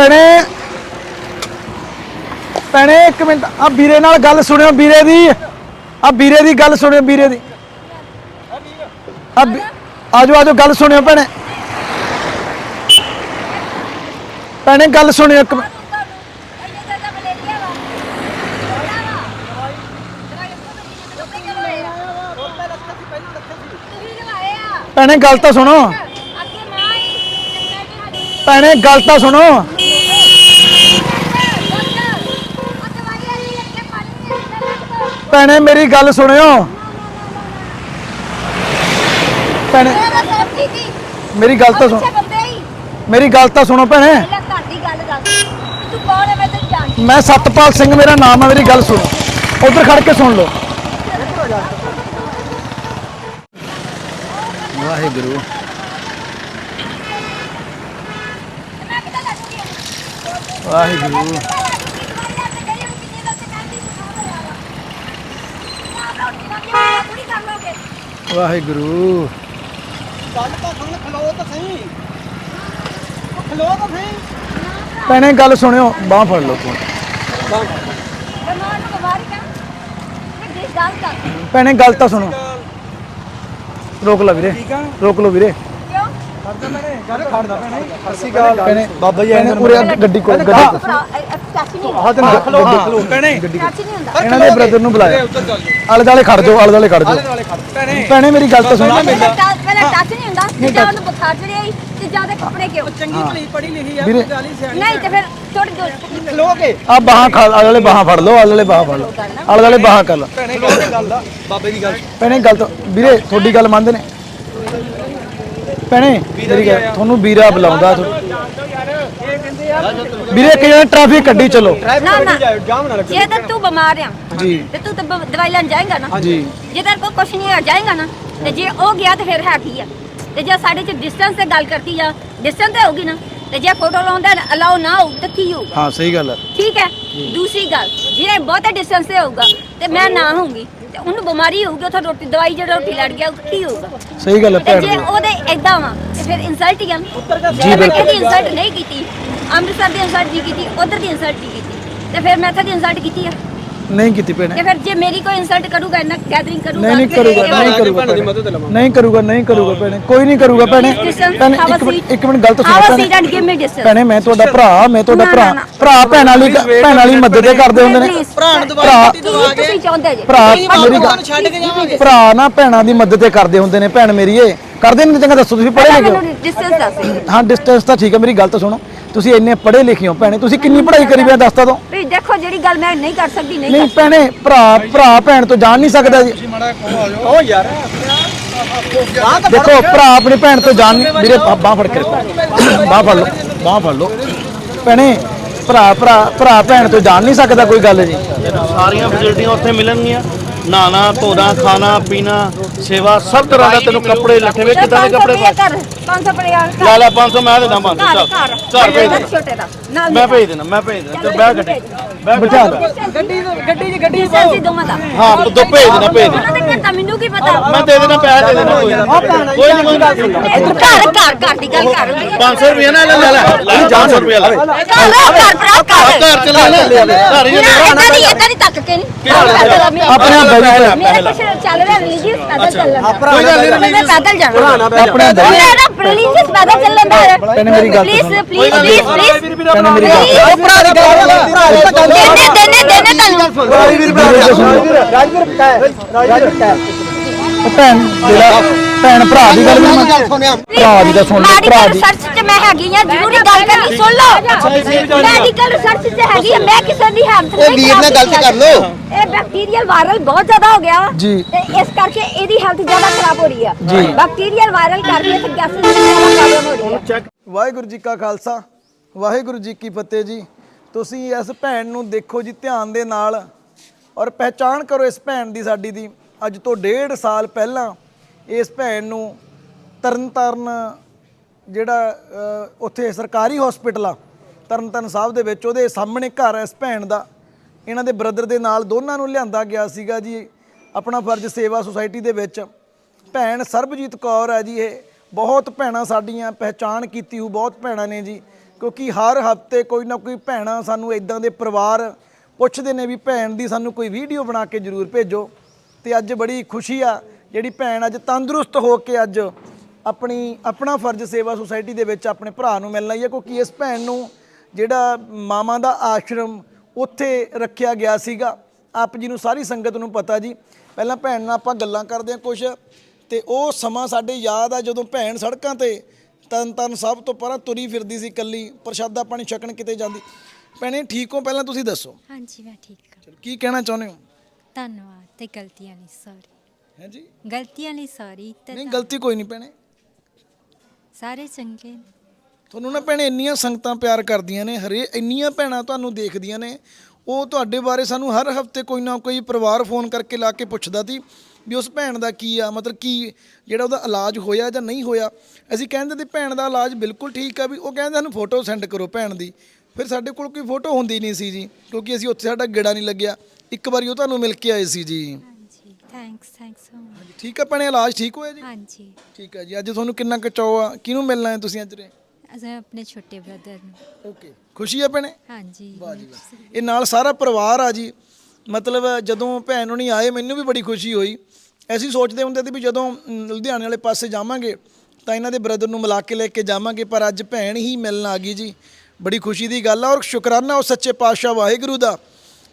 ਭੈਣੇ। ਭੈਣੇ ਇੱਕ ਮਿੰਟ। ਆ ਵੀਰੇ ਨਾਲ ਗੱਲ ਸੁਣਿਓ ਵੀਰੇ ਦੀ। ਆ ਵੀਰੇ ਦੀ ਗੱਲ ਸੁਣਿਓ ਵੀਰੇ ਦੀ। ਆ ਵੀ- ਆਜੋ ਆਜੋ ਗੱਲ ਸੁਣਿਓ ਭੈਣੇ। ਭੈਣੇ ਗੱਲ ਸੁਣਿਓ ਇੱਕ ਮਿੰਟ। ਭੈਣੇ ਗੱਲ ਤਾਂ ਸੁਣੋ। ਭੈਣੇ ਗੱਲ ਤਾਂ ਸੁਣੋ। ਭੈਣੇ, ਮੇਰੀ ਗੱਲ ਸੁਣਿਓ। ਭੈਣੇ, ਮੇਰੀ ਗੱਲ ਤਾਂ ਸੁਣ। ਮੇਰੀ ਗੱਲ ਤਾਂ ਸੁਣੋ ਭੈਣੇ। ਮੈਂ ਸਤਪਾਲ ਸਿੰਘ, ਮੇਰਾ ਨਾਮ ਹੈ, ਮੇਰੀ ਗੱਲ ਸੁਣੋ। ਉਧਰ ਖੜ ਕੇ ਸੁਣ ਲਓ। ਵਾਹਿਗੁਰੂ। ਵਾਹਿਗੁਰੂ। ਵਾਹਿਗੁਰੂ। ਗੱਲ ਤਾਂ ਸੁਣ ਖਲੋ ਤਾਂ ਸਹੀ। ਉਹ ਖਲੋ ਤਾਂ ਸਹੀ। ਭੈਣੇ ਗੱਲ ਸੁਣਿਓ ਬਾਹ ਫੜ ਲਓ ਤੂੰ। ਭੈਣੇ ਗੱਲ ਤਾਂ ਸੁਣੋ। ਰੋਕ ਲਓ ਵੀਰੇ। ਰੋਕ ਲਓ ਵੀਰੇ। ਖੜਦਾ ਮੈਨੇ ਗੱਲ ਖੜਦਾ ਮੈਨੇ ਸਸੀ ਗੱਲ ਭੈਣੇ ਬਾਬਾ ਜੀ ਆਏ ਉਰੇ ਗੱਡੀ ਕੋਲ ਗੱਡੀ ਕੋਲ। ਆਹ ਤੇ ਖਲੋ ਹਾਂ ਖਲੋ ਭੈਣੇ ਇਹਨਾਂ ਦੇ ਬ੍ਰਦਰ ਨੂੰ ਬੁਲਾਇਆ। ਉੱਧਰ ਚੱਲ ਜਾ ਆਲੇ ਦਾਲੇ ਖੜ ਜਾਓ ਆਲੇ ਦਾਲੇ ਖੜ ਆਲੇ ਜਾਓ ਦੁਆਲੇ ਖੜ ਭੈਣੇ ਭੈਣੇ ਮੇਰੀ ਗੱਲ ਤਾਂ ਸੁਣੋ। ਪਹਿਲਾਂ ਟੱਚ ਨਹੀਂ ਹੁੰਦਾ। ਤੇ ਜਾਂ ਉਹਨੂੰ ਬੁਖਾਰ ਚੜਿਆ ਹੀ ਤੇ ਜਾਂ ਉਹਦੇ ਕੱਪੜੇ ਕਿਉਂ? ਚੰਗੀ ਭਲੀ ਪੜੀ ਲਿਖੀ ਆ ਵੀਰੇ। ਗਾਲੀ ਸਿਆਣੀ ਨਹੀਂ ਤੇ ਫਿਰ ਥੋੜੀ ਦੂਰ ਖਲੋ ਕੇ। ਆ ਬਾਹਾਂ ਆਲੇ ਫੜ ਲਓ ਆਲੇ ਬਾਹਾਂ ਫੜ ਲਓ। ਆਲੇ ਬਾਹਾਂ ਕਰ ਲਓ ਭੈਣੇ ਗੱਲ ਦਾ ਬਾਬੇ ਦੀ ਗੱਲ ਭੈਣੇ ਗੱਲ ਤਾਂ ਵੀਰੇ ਤੁਹਾਡੀ ਗੱਲ ਮੰਨਦੇ ਨੇ। ਭੈਣੇ ਮੇਰੀ ਗੱਲ ਤੁਹਾਨੂੰ ਵੀਰਾ ਬੁਲਾਉਂਦਾ ਤੁਹਾਨੂੰ। ਵੀਰੇ ਇੱਕ ਜਣਾ ਟ੍ਰੈਫਿਕ ਕੱਢੀ ਚਲੋ। ਨਾ ਨਾ। ਜਾਮ ਨਾ ਜੇ ਤਾਂ ਤੂੰ ਬਿਮਾਰ ਆ ਜੀ। ਤੇ ਤੂੰ ਤਾਂ ਬ- ਦਵਾਈ ਲੈਣ ਜਾਏਗਾ ਨਾ। ਜੀ ਜੇ ਤੇਰੇ ਕੋਲ ਕੁਛ ਨਹੀਂ ਆ ਜਾਏਗਾ ਨਾ। ਤੇ ਜੇ ਉਹ ਗਿਆ ਤੇ ਫਿਰ ਹੈ ਕੀ ਆ? ਤੇ ਜੇ ਸਾਡੇ ਚ ਡਿਸਟੈਂਸ ਤੇ ਗੱਲ ਕਰਤੀ ਆ ਡਿਸਟੈਂਸ ਤੇ ਹੋਊਗੀ ਨਾ ਤੇ ਜੇ ਫੋਟੋ ਲਾਉਂਦਾ ਅਲਾਉ ਨਾ ਹੋਊ ਤਾਂ ਕੀ ਹੋਊਗਾ? ਹਾਂ ਸਹੀ ਗੱਲ ਹੈ ਠੀਕ ਹੈ? ਦੂਸਰੀ ਗੱਲ ਜੇ ਬਹੁਤਾ ਡਿਸਟੈਂਸ ਤੇ ਹੋਊਗਾ ਤੇ ਮੈਂ ਨਾ ਹੋਊਗੀ ਤੇ ਉਹਨੂੰ ਬਿਮਾਰੀ ਹੋਊਗੀ ਉੱਥੇ ਰੋਟੀ ਦਵਾਈ ਜਿਹੜਾ ਰੋਟੀ ਲੜ ਗਿਆ ਉਹ ਕੀ ਹੋਊਗਾ? ਸਹੀ ਗੱਲ ਹੈ ਤੇ ਭੈਣ ਜੇ ਉਹਦੇ ਐਦਾਂ ਵਾ ਤੇ ਫਿਰ ਇਨਸਲਟ ਹੀ ਆ। ਜੀ ਬਿਲਕੁਲ। ਇਨਸਲਟ ਨਹੀਂ ਕੀਤੀ ਅੰਮ੍ਰਿਤਸਰ ਦੀ ਇਨਸਲਟ ਨਹੀਂ ਕੀਤੀ ਉਧਰ ਦੀ ਇਨਸਲਟ ਨਹੀਂ ਕੀਤੀ। ਤੇ ਫਿਰ ਮੈਂ ਇੱਥੇ ਦੀ ਇਨਸਲਟ ਕੀਤੀ ਆ? ਨਹੀਂ ਕੀਤੀ ਭੈਣੇ। ਤੇ ਫਿਰ ਜੇ ਮੇਰੀ ਕੋਈ ਇਨਸਲਟ ਕਰੂਗਾ ਇਹਨਾਂ ਗੈਦਰਿੰਗ ਕਰੂਗਾ ਨਹੀਂ ਨਹੀਂ ਕਰੂਗਾ ਨਹੀਂ ਕਰੂਗਾ ਭੈਣ ਦੀ ਭੈਣੇ। ਮਦਦ ਲਵਾਂ ਨਹੀਂ ਕਰੂਗਾ ਨਹੀਂ ਕਰੂਗਾ ਭੈਣੇ। ਕੋਈ ਨਹੀਂ ਕਰੂਗਾ ਭੈਣੇ। ਭੈਣੇ ਇੱਕ ਮਿੰਟ ਇੱਕ ਮਿੰਟ ਗਲਤ ਸੁਣੋ ਭੈਣੇ। ਐਂਡ ਗਿਵ ਮੀ ਡਿਸਟੈਂਸ ਭੈਣੇ ਮੈਂ ਤੁਹਾਡਾ ਭਰਾ ਮੈਂ ਤੁਹਾਡਾ ਨਾ, ਭਰਾ। ਨਾ, ਨਾ। ਭਰਾ ਭੈਣਾਂ ਲਈ ਭੈਣਾਂ ਲਈ ਮਦਦ ਕਰਦੇ ਹੁੰਦੇ ਨੇ। ਭਰਾ ਨੂੰ ਦਵਾਈ ਭਰਾ- ਦਿੱਤੀ ਦਵਾ ਕੇ। ਤੁਸੀਂ ਚਾਹੁੰਦੇ ਜੇ। ਭਰਾ ਮੇਰੀ ਗੱਲ ਨੂੰ ਛੱਡ ਕੇ ਜਾਵਾਂਗੇ ਭਰਾ ਨਾ ਭੈਣਾਂ ਦੀ ਮਦਦ ਇਹ ਕਰਦੇ ਹੁੰਦੇ ਨੇ ਭੈਣ ਮੇਰੀ ਇਹ। ਕਰਦੇ ਨਹੀਂ ਚੰਗਾ ਦੱਸੋ ਤੁਸੀਂ ਪੜ੍ਹੇ ਲਿਖੇ ਹੋ। ਮੈਨੂੰ ਡਿਸਟੈਂਸ ਦੱਸ ਹਾਂ ਡਿਸਟੈਂਸ ਤਾਂ ਠੀਕ ਹੈ ਮੇਰੀ ਗੱਲ ਤਾਂ ਸੁਣੋ। ਤੁਸੀਂ ਇੰਨੇ ਪੜ੍ਹੇ ਲਿਖੇ ਹੋ ਭੈਣੇ ਤੁਸੀਂ ਕਿੰਨੀ ਪੜ੍ਹਾਈ ਕਰੀ ਪਿਆ ਦੱਸ ਤਾਂ? ਦੋ ਵੀ ਦੇਖੋ ਜਿਹੜੀ ਗੱਲ ਮੈਂ ਨਹੀਂ ਕਰ ਸਕਦੀ ਨਹੀਂ ਨਹੀਂ ਕਰ ਭੈਣੇ ਭਰਾ ਭਰਾ ਭੈਣ ਤੋਂ ਜਾਣ ਨਹੀਂ ਸਕਦਾ ਜੀ। ਕਹੋ ਯਾਰ। ਦੇਖੋ ਭਰਾ ਆਪਣੀ ਭੈਣ ਤੋਂ ਜਾਣ ਨਹੀਂ ਵੀਰੇ ਬਾਹ ਫੜ ਕੇ ਬਾਹ ਫੜ ਲਓ ਬਾਹ ਫੜ ਲਓ। ਭੈਣੇ ਭਰਾ ਭਰਾ ਭਰਾ ਭੈਣ ਤੋਂ ਜਾਣ ਨਹੀਂ ਸਕਦਾ ਕੋਈ ਗੱਲ ਜੀ। ਸਾਰੀਆਂ ਫੈਸਿਲਿਟੀਆਂ ਉੱਥੇ ਮਿਲਣਗੀਆਂ। ਨਹਾਣਾ ਧੋਣਾ ਖਾਣਾ ਪੀਣਾ ਸੇਵਾ ਸਭ ਤਰ੍ਹਾਂ ਦਾ ਤੈਨੂੰ ਕੱਪੜੇ ਲੱਠੇ ਵੇ ਕਿਦਾਂ ਦੇ ਕੱਪੜੇ ਪਾ ਕਰ 500 ਰੁਪਏ ਯਾਰ ਲੈ ਲੈ 500 ਮੈਂ ਦੇ ਦਾਂ 500 ਘਰ ਚੱਲ ਘਰ ਘਰ। ਭੇਜ ਦੇ। ਛੋਟੇ ਦਾ। ਨਾਲ ਮੈਂ ਭੇਜ ਦੇਣਾ ਮੈਂ ਭੇਜ ਦੇਣਾ ਤੇ ਬਹਿ ਗੱਡੀ ਬਿਠਾ ਗੱਡੀ ਲਓ ਗੱਡੀ ਗੱਡੀ 'ਚ ਗੱਡੀ ਹੀ ਦੋਵਾਂ ਦਾ। ਹਾਂ ਦੋ ਭੇਜ ਦੇਣਾ ਭੇਜ ਦੇਣਾ ਉਹਨਾਂ ਦੇ ਦਾ ਮੈਨੂੰ ਕੀ ਪਤਾ? ਮੈਂ ਦੇ ਦੇਣਾ ਪੈਸੇ ਦੇ ਦੇਣਾ ਕੋਈ ਨੀ। ਕੋਈ ਨਹੀਂ ਨੀ। ਘਰ ਘਰ ਘਰ ਦੀ ਗੱਲ ਕਰ ਰਹੀ 500 ਰੁਪਏ ਨਾ ਲੈ ਲੈ ਲੈ। ਲੈ 400 ਰੁਪਏ ਲੈ। ਘਰ ਘਰ ਭਰਾ ਘਰ ਘਰ। ਚ ਲੈ। ਲੈ। ਘਰ ਹੀ ਮੇਰਾ ਲੈ ਏਦਾਂ ਦੀ ਏਦਾਂ ਦੀ ਤੱਕ ਕੇ ਨਹੀਂ। ਆਪਣੇ ਆਪ ਬੈਠ। ਮੇਰਾ ਕੁਛ ਚੱਲ ਰਿਹਾ ਰਿਲੀਜੀਅਸ ਪੈਦਲ ਚੱਲਣ ਕੋਈ ਗੱਲ ਨਹੀਂ ਮੈਂ ਪੈਦਲ ਜਾਣਾ ਆਪਣੇ ਰਿਲੀਜੀਅਸ ਪੈਦਲ ਚੱਲਣ ਭੈਣੇ ਮੇਰੀ ਗੱਲ ਪਲੀਜ਼। ਪਲੀਜ਼ ਪਲੀਜ਼ ਭੈਣੇ ਮੇਰੀ ਗੱਲ ਉਹ ਭਰਾ ਦੀ ਗੱਲ ਭਰਾ ਦੀ ਗੱਲ ਦੇਨੇ ਦੇਨੇ ਦੇਨੇ ਤੁਹਾਨੂੰ। ਰਾਜਵੀਰ ਰਾਜਵੀਰ ਕਾਇ ਰਾਜਵੀਰ ਕਾਇ ਉਹ ਭੈਣ ਜਿਹੜਾ ਭੈਣ ਭਰਾ ਦੀ ਗੱਲ ਵੀ ਮੰਨ ਭਰਾ ਦੀ ਤਾਂ ਸੁਣ ਲਓ ਭਰਾ ਮੈਡੀਕਲ ਦੀ। ਰਿਸਰਚ ਚ ਮੈਂ ਹੈਗੀ ਆ ਜ਼ਰੂਰੀ ਗੱਲ ਕਰਨੀ ਸੁਣ ਲਓ। ਮੈਡੀਕਲ ਰਿਸਰਚ ਚ ਹੈਗੀ ਆ ਮੈਂ ਕਿਸੇ ਦੀ ਹੈਲਥ ਇਹ ਵੀਰ ਨਾਲ ਗਲਤ ਕਰ ਲਓ। ਇਹ ਬੈਕਟੀਰੀਅਲ ਵਾਇਰਲ ਬਹੁਤ ਜ਼ਿਆਦਾ ਹੋ ਗਿਆ। ਵਾ ਜੀ। ਤੇ ਇਸ ਕਰਕੇ ਇਹਦੀ ਹੈਲਥ ਜ਼ਿਆਦਾ ਖਰਾਬ ਹੋ ਰਹੀ ਆ। ਜੀ। ਬੈਕਟੀਰੀਅਲ ਵਾਇਰਲ ਕਰਕੇ ਤੇ ਗੈਸਿਸ ਦੀ ਜ਼ਿਆਦਾ ਪ੍ਰੋਬਲਮ ਹੋ ਰਹੀ ਹੈ ਵਾਹਿਗੁਰੂ ਜੀ ਕਾ ਖਾਲਸਾ ਵਾਹਿਗੁਰੂ ਜੀ ਕੀ ਫਤਿਹ ਜੀ। ਤੁਸੀਂ ਇਸ ਭੈਣ ਨੂੰ ਦੇਖੋ ਜੀ ਧਿਆਨ ਦੇ ਨਾਲ ਔਰ ਪਹਿਚਾਣ ਕਰੋ ਇਸ ਭੈਣ ਦੀ ਸਾਡੀ ਦੀ। ਅੱਜ ਤੋਂ ਡੇਢ ਸਾਲ ਪਹਿਲਾਂ ਇਸ ਭੈਣ ਨੂੰ ਤਰਨਤਾਰਨ ਜਿਹੜਾ ਉੱਥੇ ਸਰਕਾਰੀ ਹਸਪੀਟਲ ਆ, ਤਰਨਤਾਰਨ ਸਾਹਿਬ ਦੇ ਵਿੱਚ ਉਹਦੇ ਸਾਹਮਣੇ ਘਰ ਹੈ ਇਸ ਭੈਣ ਦਾ। ਇਹਨਾਂ ਦੇ ਬ੍ਰਦਰ ਦੇ ਨਾਲ ਦੋਨਾਂ ਨੂੰ ਲਿਆਂਦਾ ਗਿਆ ਸੀਗਾ ਜੀ, ਆਪਣਾ ਫਰਜ਼ ਸੇਵਾ ਸੁਸਾਇਟੀ ਦੇ ਵਿੱਚ। ਭੈਣ ਸਰਬਜੀਤ ਕੌਰ ਹੈ ਜੀ, ਇਹ ਬਹੁਤ ਭੈਣਾਂ ਸਾਡੀਆਂ, ਪਹਿਚਾਣ ਕੀਤੀ ਹੋ ਬਹੁਤ ਭੈਣਾਂ ਨੇ ਜੀ। ਕਿਉਂਕਿ ਹਰ ਹਫ਼ਤੇ ਕੋਈ ਨਾ ਕੋਈ ਭੈਣਾਂ ਸਾਨੂੰ ਇਦਾਂ ਦੇ ਪਰਿਵਾਰ ਪੁੱਛਦੇ ਨੇ ਵੀ ਭੈਣ ਦੀ ਸਾਨੂੰ ਕੋਈ ਵੀਡੀਓ ਬਣਾ ਕੇ ਜ਼ਰੂਰ ਭੇਜੋ। ਤੇ ਅੱਜ ਬੜੀ ਖੁਸ਼ੀ ਆ, ਜਿਹੜੀ ਭੈਣ ਅੱਜ ਤੰਦਰੁਸਤ ਹੋ ਕੇ ਅੱਜ ਆਪਣੀ, ਆਪਣਾ ਫਰਜ਼ ਸੇਵਾ ਸੁਸਾਇਟੀ ਦੇ ਵਿੱਚ ਆਪਣੇ ਭਰਾ ਨੂੰ ਮਿਲਣ ਆਈ ਹੈ, ਕਿਉਂਕਿ ਇਸ ਭੈਣ ਨੂੰ ਜਿਹੜਾ ਮਾਮਾ ਦਾ ਆਸ਼ਰਮ ਉੱਥੇ ਰੱਖਿਆ ਗਿਆ ਸੀਗਾ। ਆਪ ਜੀ ਨੂੰ ਸਾਰੀ ਸੰਗਤ ਨੂੰ ਪਤਾ ਜੀ। ਪਹਿਲਾਂ ਭੈਣ ਨਾਲ ਆਪਾਂ ਗੱਲਾਂ ਕਰਦੇ ਹਾਂ ਕੁਝ ਤੇ ਉਹ ਸਮਾਂ ਸਾਡੇ ਯਾਦ ਆ ਜਦੋਂ ਭੈਣ ਸੜਕਾਂ ਤੇ ਤਨ ਤਨ ਸਭ ਤੋਂ ਪਰਾਂ ਤੁਰੀ ਫਿਰਦੀ ਸੀ ਕੱਲੀ ਪ੍ਰਸ਼ਾਦਾ ਪਾਣੀ ਛਕਣ ਕਿਤੇ ਜਾਂਦੀ। ਭੈਣੇ ਠੀਕ ਹੋ ਪਹਿਲਾਂ ਤੁਸੀਂ ਦੱਸੋ। ਹਾਂਜੀ ਮੈਂ ਠੀਕ ਹਾਂ। ਚਲੋ ਕੀ ਕਹਿਣਾ ਚਾਹੁੰਦੇ ਹੋ? ਧੰਨਵਾਦ ਤੇ ਗਲਤੀਆਂ ਲਈ ਸੌਰੀ ਹੈ ਜੀ? ਗਲਤੀਆਂ ਲਈ ਸੌਰੀ ਤੇ ਨਹੀਂ ਗਲਤੀ ਕੋਈ ਨਹੀਂ ਭੈਣੇ। ਸਾਰੇ ਚੰਗੇ ਨੇ। ਤੁਹਾਨੂੰ ਨਾ ਭੈਣੇ ਇੰਨੀਆਂ ਸੰਗਤਾਂ ਪਿਆਰ ਕਰਦੀਆਂ ਨੇ ਹਰੇ ਇੰਨੀਆਂ ਭੈਣਾਂ ਤੁਹਾਨੂੰ ਦੇਖਦੀਆਂ ਨੇ। ਉਹ ਤੁਹਾਡੇ ਬਾਰੇ ਸਾਨੂੰ ਹਰ ਹਫ਼ਤੇ ਕੋਈ ਨਾ ਕੋਈ ਪਰਿਵਾਰ ਫੋਨ ਕਰਕੇ ਲਾ ਕੇ ਪੁੱਛਦਾ ਸੀ। ਵੀ ਉਸ ਭੈਣ ਦਾ ਕੀ ਆ ਮਤਲਬ ਕੀ ਜਿਹੜਾ ਉਹਦਾ ਇਲਾਜ ਹੋਇਆ ਜਾਂ ਨਹੀਂ ਹੋਇਆ। ਅਸੀਂ ਕਹਿੰਦੇ ਤੇ ਭੈਣ ਦਾ ਇਲਾਜ ਬਿਲਕੁਲ ਠੀਕ ਆ ਵੀ ਉਹ ਕਹਿੰਦੇ ਸਾਨੂੰ ਫੋਟੋ ਸੈਂਡ ਕਰੋ ਭੈਣ ਦੀ। ਫਿਰ ਸਾਡੇ ਕੋਲ ਕੋਈ ਫੋਟੋ ਹੁੰਦੀ ਨਹੀਂ ਸੀ ਜੀ ਕਿਉਂਕਿ ਅਸੀਂ ਉੱਥੇ ਸਾਡਾ ਗੇੜਾ ਨਹੀਂ ਲੱਗਿਆ। ਇੱਕ ਵਾਰੀ ਉਹ ਤੁਹਾਨੂੰ ਮਿਲ ਕੇ ਆਏ ਸੀ ਜੀ। ਹਾਂਜੀ ਥੈਂਕਸ ਥੈਂਕਸ ਸੋ ਮਚ ਠੀਕ ਆ ਭੈਣੇ ਇਲਾਜ ਠੀਕ ਹੋਇਆ ਜੀ? ਹਾਂਜੀ। ਠੀਕ ਆ ਜੀ ਅੱਜ ਤੁਹਾਨੂੰ ਕਿੰਨਾ ਕੁ ਚਾਅ ਆ? ਕਿਹਨੂੰ ਮਿਲਣਾ ਹੈ ਤੁਸੀਂ ਅੱਜ ਰੇ? ਅਸੀਂ ਆਪਣੇ ਛੋਟੇ ਬ੍ਰਦਰ ਨੂੰ। ਓਕੇ ਖੁਸ਼ੀ ਆ ਭੈਣੇ? ਹਾਂਜੀ। ਇਹ ਨਾਲ ਸਾਰਾ ਪਰਿਵਾਰ ਆ ਜੀ। ਮਤਲਬ ਜਦੋਂ ਭੈਣ ਹੁਣੀ ਆਏ, ਮੈਨੂੰ ਵੀ ਬੜੀ ਖੁਸ਼ੀ ਹੋਈ। ਅਸੀਂ ਸੋਚਦੇ ਹੁੰਦੇ ਸੀ ਵੀ ਜਦੋਂ ਲੁਧਿਆਣੇ ਵਾਲੇ ਪਾਸੇ ਜਾਵਾਂਗੇ, ਤਾਂ ਇਹਨਾਂ ਦੇ ਬ੍ਰਦਰ ਨੂੰ ਮਿਲਾ ਕੇ ਲੈ ਕੇ ਜਾਵਾਂਗੇ, ਪਰ ਅੱਜ ਭੈਣ ਹੀ ਮਿਲਣ ਆ ਗਈ ਜੀ। ਬੜੀ ਖੁਸ਼ੀ ਦੀ ਗੱਲ ਆ ਔਰ ਸ਼ੁਕਰਾਨਾ ਉਹ ਸੱਚੇ ਪਾਤਸ਼ਾਹ ਵਾਹਿਗੁਰੂ ਦਾ,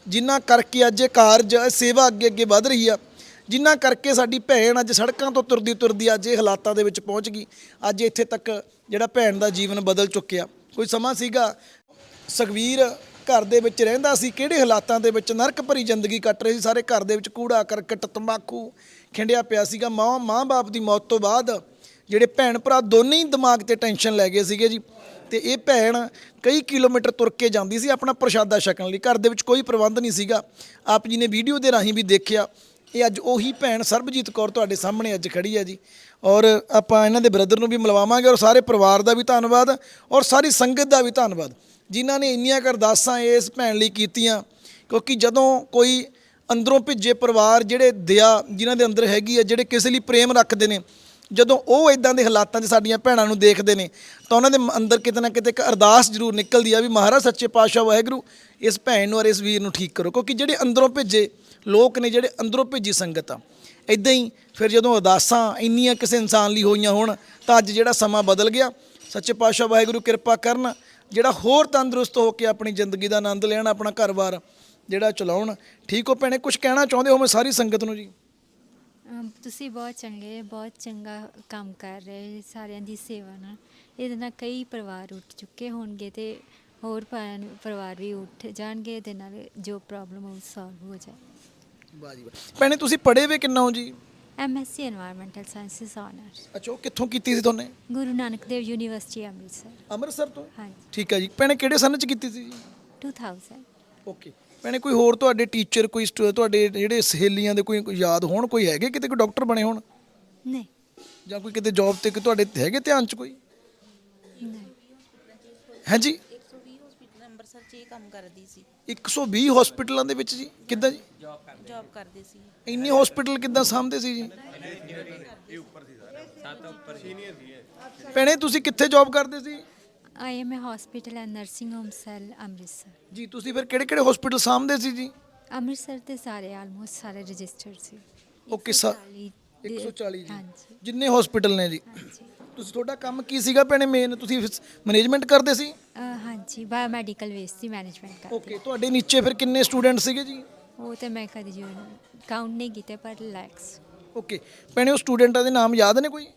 ਜਿਨ੍ਹਾਂ ਕਰਕੇ ਅੱਜ ਇਹ ਕਾਰਜ ਸੇਵਾ ਅੱਗੇ ਅੱਗੇ ਵਧ ਰਹੀ ਆ। ਜਿਨ੍ਹਾਂ ਕਰਕੇ ਸਾਡੀ ਭੈਣ ਅੱਜ ਸੜਕਾਂ ਤੋਂ ਤੁਰਦੀ ਤੁਰਦੀ ਅੱਜ ਇਹ ਹਾਲਾਤਾਂ ਦੇ ਵਿੱਚ ਪਹੁੰਚ ਗਈ। ਅੱਜ ਇੱਥੇ ਤੱਕ ਜਿਹੜਾ ਭੈਣ ਦਾ ਜੀਵਨ ਬਦਲ ਚੁੱਕਿਆ। ਕੋਈ ਸਮਾਂ ਸੀਗਾ? ਸੁਖਵੀਰ ਘਰ ਦੇ ਵਿੱਚ ਰਹਿੰਦਾ ਸੀ, ਕਿਹੜੇ ਹਾਲਾਤਾਂ ਦੇ ਵਿੱਚ ਨਰਕ ਭਰੀ ਜ਼ਿੰਦਗੀ ਕੱਟ ਰਹੀ ਸੀ? ਸਾਰੇ ਘਰ ਦੇ ਵਿੱਚ ਕੂੜਾ, ਕਰਕਟ ਤੰਬਾਕੂ ਖਿੰਡਿਆ ਪਿਆ ਸੀਗਾ। ਮਾਂ, ਮਾਂ-ਬਾਪ ਦੀ ਮੌਤ ਤੋਂ ਬਾਅਦ ਜਿਹੜੇ ਭੈਣ ਭਰਾ ਦੋਨੇ ਹੀ ਦਿਮਾਗ ਤੇ ਟੈਨਸ਼ਨ ਲੈ ਗਏ ਸੀਗੇ ਜੀ। ਤੇ ਇਹ ਭੈਣ ਕਈ ਕਿਲੋਮੀਟਰ ਤੁਰ ਕੇ ਜਾਂਦੀ ਸੀ ਆਪਣਾ ਪ੍ਰਸ਼ਾਦਾ ਛਕਣ ਲਈ। ਘਰ ਦੇ ਵਿੱਚ ਕੋਈ ਪ੍ਰਬੰਧ ਨਹੀਂ ਸੀਗਾ। ਆਪ ਜੀ ਨੇ ਵੀਡੀਓ ਦੇ ਰਾਹੀਂ ਵੀ ਦੇਖਿਆ, ਇਹ ਅੱਜ ਉਹੀ ਭੈਣ ਸਰਬਜੀਤ ਕੌਰ ਤੁਹਾਡੇ ਸਾਹਮਣੇ ਅੱਜ ਖੜੀ ਹੈ ਜੀ। ਔਰ ਆਪਾਂ ਇਹਨਾਂ ਦੇ ਬ੍ਰਦਰ ਨੂੰ ਵੀ ਮਿਲਵਾਵਾਂਗੇ ਔਰ ਸਾਰੇ ਪਰਿਵਾਰ ਦਾ ਵੀ ਧੰਨਵਾਦ ਔਰ ਸਾਰੀ ਸੰਗਤ ਦਾ ਵੀ ਧੰਨਵਾਦ। ਜਿਨ੍ਹਾਂ ਨੇ ਇੰਨੀਆਂ ਕੁ ਅਰਦਾਸਾਂ ਇਸ ਭੈਣ ਲਈ ਕੀਤੀਆਂ, ਕਿਉਂਕਿ ਜਦੋਂ ਕੋਈ ਅੰਦਰੋਂ ਭਿੱਜੇ ਪਰਿਵਾਰ ਜਿਹੜੇ ਦਇਆ ਜਿਨ੍ਹਾਂ ਦੇ ਅੰਦਰ ਹੈਗੀ ਆ, ਜਿਹੜੇ ਕਿਸੇ ਲਈ ਪ੍ਰੇਮ ਰੱਖਦੇ ਨੇ, ਜਦੋਂ ਉਹ ਇਦਾਂ ਦੇ ਹਾਲਾਤਾਂ 'ਚ ਸਾਡੀਆਂ ਭੈਣਾਂ ਨੂੰ ਦੇਖਦੇ ਨੇ, ਤਾਂ ਉਹਨਾਂ ਦੇ ਅੰਦਰ ਕਿਤੇ ਨਾ ਕਿਤੇ ਇੱਕ ਅਰਦਾਸ ਜ਼ਰੂਰ ਨਿਕਲਦੀ ਆ ਵੀ ਮਹਾਰਾਜ, ਸੱਚੇ ਪਾਤਸ਼ਾਹ ਵਾਹਿਗੁਰੂ, ਇਸ ਭੈਣ ਨੂੰ ਔਰ ਇਸ ਵੀਰ ਨੂੰ ਠੀਕ ਕਰੋ। ਕਿਉਂਕਿ ਜਿਹੜੇ ਅੰਦਰੋਂ ਭਿੱਜੇ ਲੋਕ ਨੇ, ਜਿਹੜੇ ਅੰਦਰੋਂ ਭਿੱਜੀ ਸੰਗਤ ਆ ਇਦਾਂ ਹੀ ਫਿਰ ਜਦੋਂ ਅਰਦਾਸਾਂ ਇੰਨੀਆਂ ਕਿਸੇ ਇਨਸਾਨ ਲਈ ਹੋਈਆਂ ਹੋਣ, ਤਾਂ ਅੱਜ ਜਿਹੜਾ ਸਮਾਂ ਬਦਲ ਗਿਆ। ਸੱਚੇ ਪਾਤਸ਼ਾਹ ਵਾਹਿਗੁਰੂ ਕਿਰਪਾ ਕਰਨ ਜਿਹੜਾ ਹੋਰ ਤੰਦਰੁਸਤ ਹੋ ਕੇ ਆਪਣੀ ਜ਼ਿੰਦਗੀ ਦਾ ਆਨੰਦ ਲੈਣ ਆਪਣਾ ਘਰ-ਬਾਰ ਜਿਹੜਾ ਚਲਾਉਣ ਠੀਕ ਹੋ ਭੈਣੇ? ਕੁਝ ਕਹਿਣਾ ਚਾਹੁੰਦੇ ਹੋ ਮੈਂ ਸਾਰੀ ਸੰਗਤ ਨੂੰ ਜੀ? ਅਮ, ਤੁਸੀਂ ਬਹੁਤ ਚੰਗੇ ਬਹੁਤ ਚੰਗਾ ਕੰਮ ਕਰ ਰਹੇ ਸਾਰਿਆਂ ਦੀ ਸੇਵਾ ਨਾਲ। ਇਹਦੇ ਨਾਲ ਕਈ ਪਰਿਵਾਰ ਉੱਠ ਚੁੱਕੇ ਹੋਣਗੇ ਤੇ ਹੋਰ ਪਰਿਵਾਰ ਵੀ ਉੱਠ ਜਾਣਗੇ ਇਹਦੇ ਨਾਲ ਜੋ ਪ੍ਰੋਬਲਮ ਉਹ ਸੋਲਵ ਹੋ ਜਾਏ। ਵਾਹ ਜੀ ਵਾਹ। ਭੈਣੇ ਤੁਸੀਂ ਪੜ੍ਹੇ ਵੇ ਕਿੰਨਾ ਹੋ ਜੀ? ਐਮਐਸਸੀ এনवायरमेंटल ਸਾਇੰਸਸ ਆਨਰਸ ਅੱਛਾ ਕਿੱਥੋਂ ਕੀਤੀ ਸੀ ਦੋਨੇ? ਗੁਰੂ ਨਾਨਕ ਦੇਵ ਯੂਨੀਵਰਸਿਟੀ ਅੰਮ੍ਰਿਤਸਰ। ਅੰਮ੍ਰਿਤਸਰ ਤੋਂ? ਹਾਂਜੀ। ਠੀਕ ਹੈ ਜੀ। ਭੈਣੇ ਕਿਹੜੇ ਸਨ ਚ ਕੀਤੀ ਸੀ? 2000 ਓਕੇ ਭੈਣੇ ਕੋਈ ਹੋਰ ਤੁਹਾਡੇ ਟੀਚਰ ਕੋਈ ਤੁਹਾਡੇ ਜਿਹੜੇ ਸਹੇਲੀਆਂ ਦੇ ਕੋਈ ਯਾਦ ਹੋਣ? ਕੋਈ ਹੈਗੇ ਕਿਤੇ ਕੋਈ ਡਾਕਟਰ ਬਣੇ ਹੋਣ? ਨਹੀਂ। ਜਾਂ ਕੋਈ ਕਿਤੇ ਜੌਬ ਤੇ ਕੋਈ ਤੁਹਾਡੇ ਹੈਗੇ ਧਿਆਨ ਚ ਕੋਈ? ਨਹੀਂ। ਹਾਂਜੀ 'ਚ ਹੀ ਕੰਮ ਕਰਦੀ ਸੀ। 120 ਹਸਪੀਟਲਾਂ ਦੇ ਵਿੱਚ ਜੀ? ਕਿੱਦਾਂ ਜੀ? ਜੌਬ ਕਰਦੇ ਸੀ। ਇੰਨੇ ਹਸਪੀਟਲ ਕਿੱਦਾਂ ਸਾਂਭਦੇ ਸੀ ਜੀ? ਭੈਣੇ ਤੁਸੀਂ ਕਿੱਥੇ ਜੌਬ ਕਰਦੇ ਸੀ? I am a hospital and nursing home cell Amritsar ਜੀ ਤੁਸੀਂ ਫਿਰ ਕਿਹੜੇ ਕਿਹੜੇ ਹਸਪੀਟਲ ਸਾਂਭਦੇ ਸੀ ਜੀ? ਅੰਮ੍ਰਿਤਸਰ ਦੇ ਸਾਰੇ ਆਲਮੋਸਟ ਸਾਰੇ ਰਜਿਸਟਰਡ ਸੀ। ਓਕੇ ਸਰ 140 ਦੇ- 140 ਜੀ। ਹਾਂਜੀ। ਜਿੰਨੇ ਹਸਪੀਟਲ ਨੇ ਜੀ? ਹਾਂਜੀ। ਤੁਸੀਂ ਤੁਹਾਡਾ ਕੰਮ ਕੀ ਸੀਗਾ ਭੈਣੇ ਮੇਨ ਤੁਸੀਂ ਮੈਨੇਜਮੈਂਟ ਕਰਦੇ ਸੀ? ਅਹ ਹਾਂਜੀ ਬਾਇਓਮੈਡੀਕਲ ਵੇਸਟ ਦੀ ਮੈਨੇਜਮੈਂਟ ਕਰ ਓਕੇ ਤੁਹਾਡੇ ਨੀਚੇ ਫਿਰ ਕਿੰਨੇ ਸਟੂਡੈਂਟ ਸੀਗੇ ਜੀ? ਉਹ ਤੇ ਮੈਂ ਕਦੀ ਜੋ ਕਾਊਂਟ ਨਹੀਂ ਕੀਤੇ ਪਰ ਲੈਕਸ ਓਕੇ ਭੈਣੇ ਉਹ ਸਟੂਡੈਂਟਾਂ ਦੇ ਨਾਮ ਯਾਦ ਨੇ ਕੋਈ?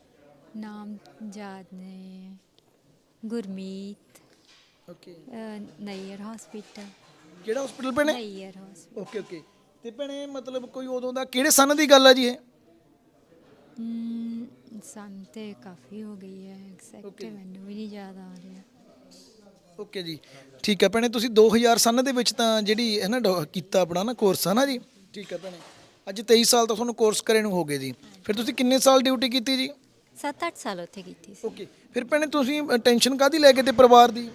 ਨਾਮ ਯਾਦ ਨੇ ਗੁਰਮੀਤ ਓਕੇ ਅਹ, ਨਈਅਰ ਹਸਪੀਟਲ ਕਿਹੜਾ ਹਸਪੀਟਲ ਭੈਣੇ? ਨਈਅਰ ਹਸਪੀਟਲ ਓਕੇ ਓਕੇ ਤੇ ਭੈਣੇ ਮਤਲਬ ਕੋਈ ਉਦੋਂ ਦਾ ਕਿਹੜੇ ਸਨ ਦੀ ਗੱਲ ਆ ਜੀ ਇਹ? ਸਨ ਤੇ ਕਾਫੀ ਹੋ ਗਈ ਹੈ ਐਗਜ਼ੈਕਟ Okay. ਮੈਨੂੰ ਵੀ ਨਹੀਂ ਯਾਦ ਆ ਰਿਹਾ। ਓਕੇ ਜੀ ਠੀਕ ਹੈ ਭੈਣੇ ਤੁਸੀਂ 2000 ਸਨ ਦੇ ਵਿੱਚ ਤਾਂ ਜਿਹੜੀ ਹੈ ਨਾ ਡੋ- ਕੀਤਾ ਆਪਣਾ ਨਾ ਕੋਰਸ ਹੈ ਨਾ ਜੀ? ਠੀਕ ਹੈ ਭੈਣੇ ਅੱਜ 23 ਸਾਲ ਤਾਂ ਤੁਹਾਨੂੰ ਕੋਰਸ ਕਰੇ ਨੂੰ ਹੋ ਗਏ ਜੀ। ਫਿਰ ਤੁਸੀਂ ਕਿੰਨੇ ਸਾਲ ਡਿਊਟੀ ਕੀਤੀ ਜੀ? 7-8 ਸਾਲ ਉੱਥੇ ਕੀਤੀ ਸੀ। ਓਕੇ ਫਿਰ ਭੈਣੇ ਤੁਸੀਂ ਟੈਨਸ਼ਨ ਕਾਦੀ ਲੈ ਕੇ ਤੇ ਪਰਿਵਾਰ ਦੀ?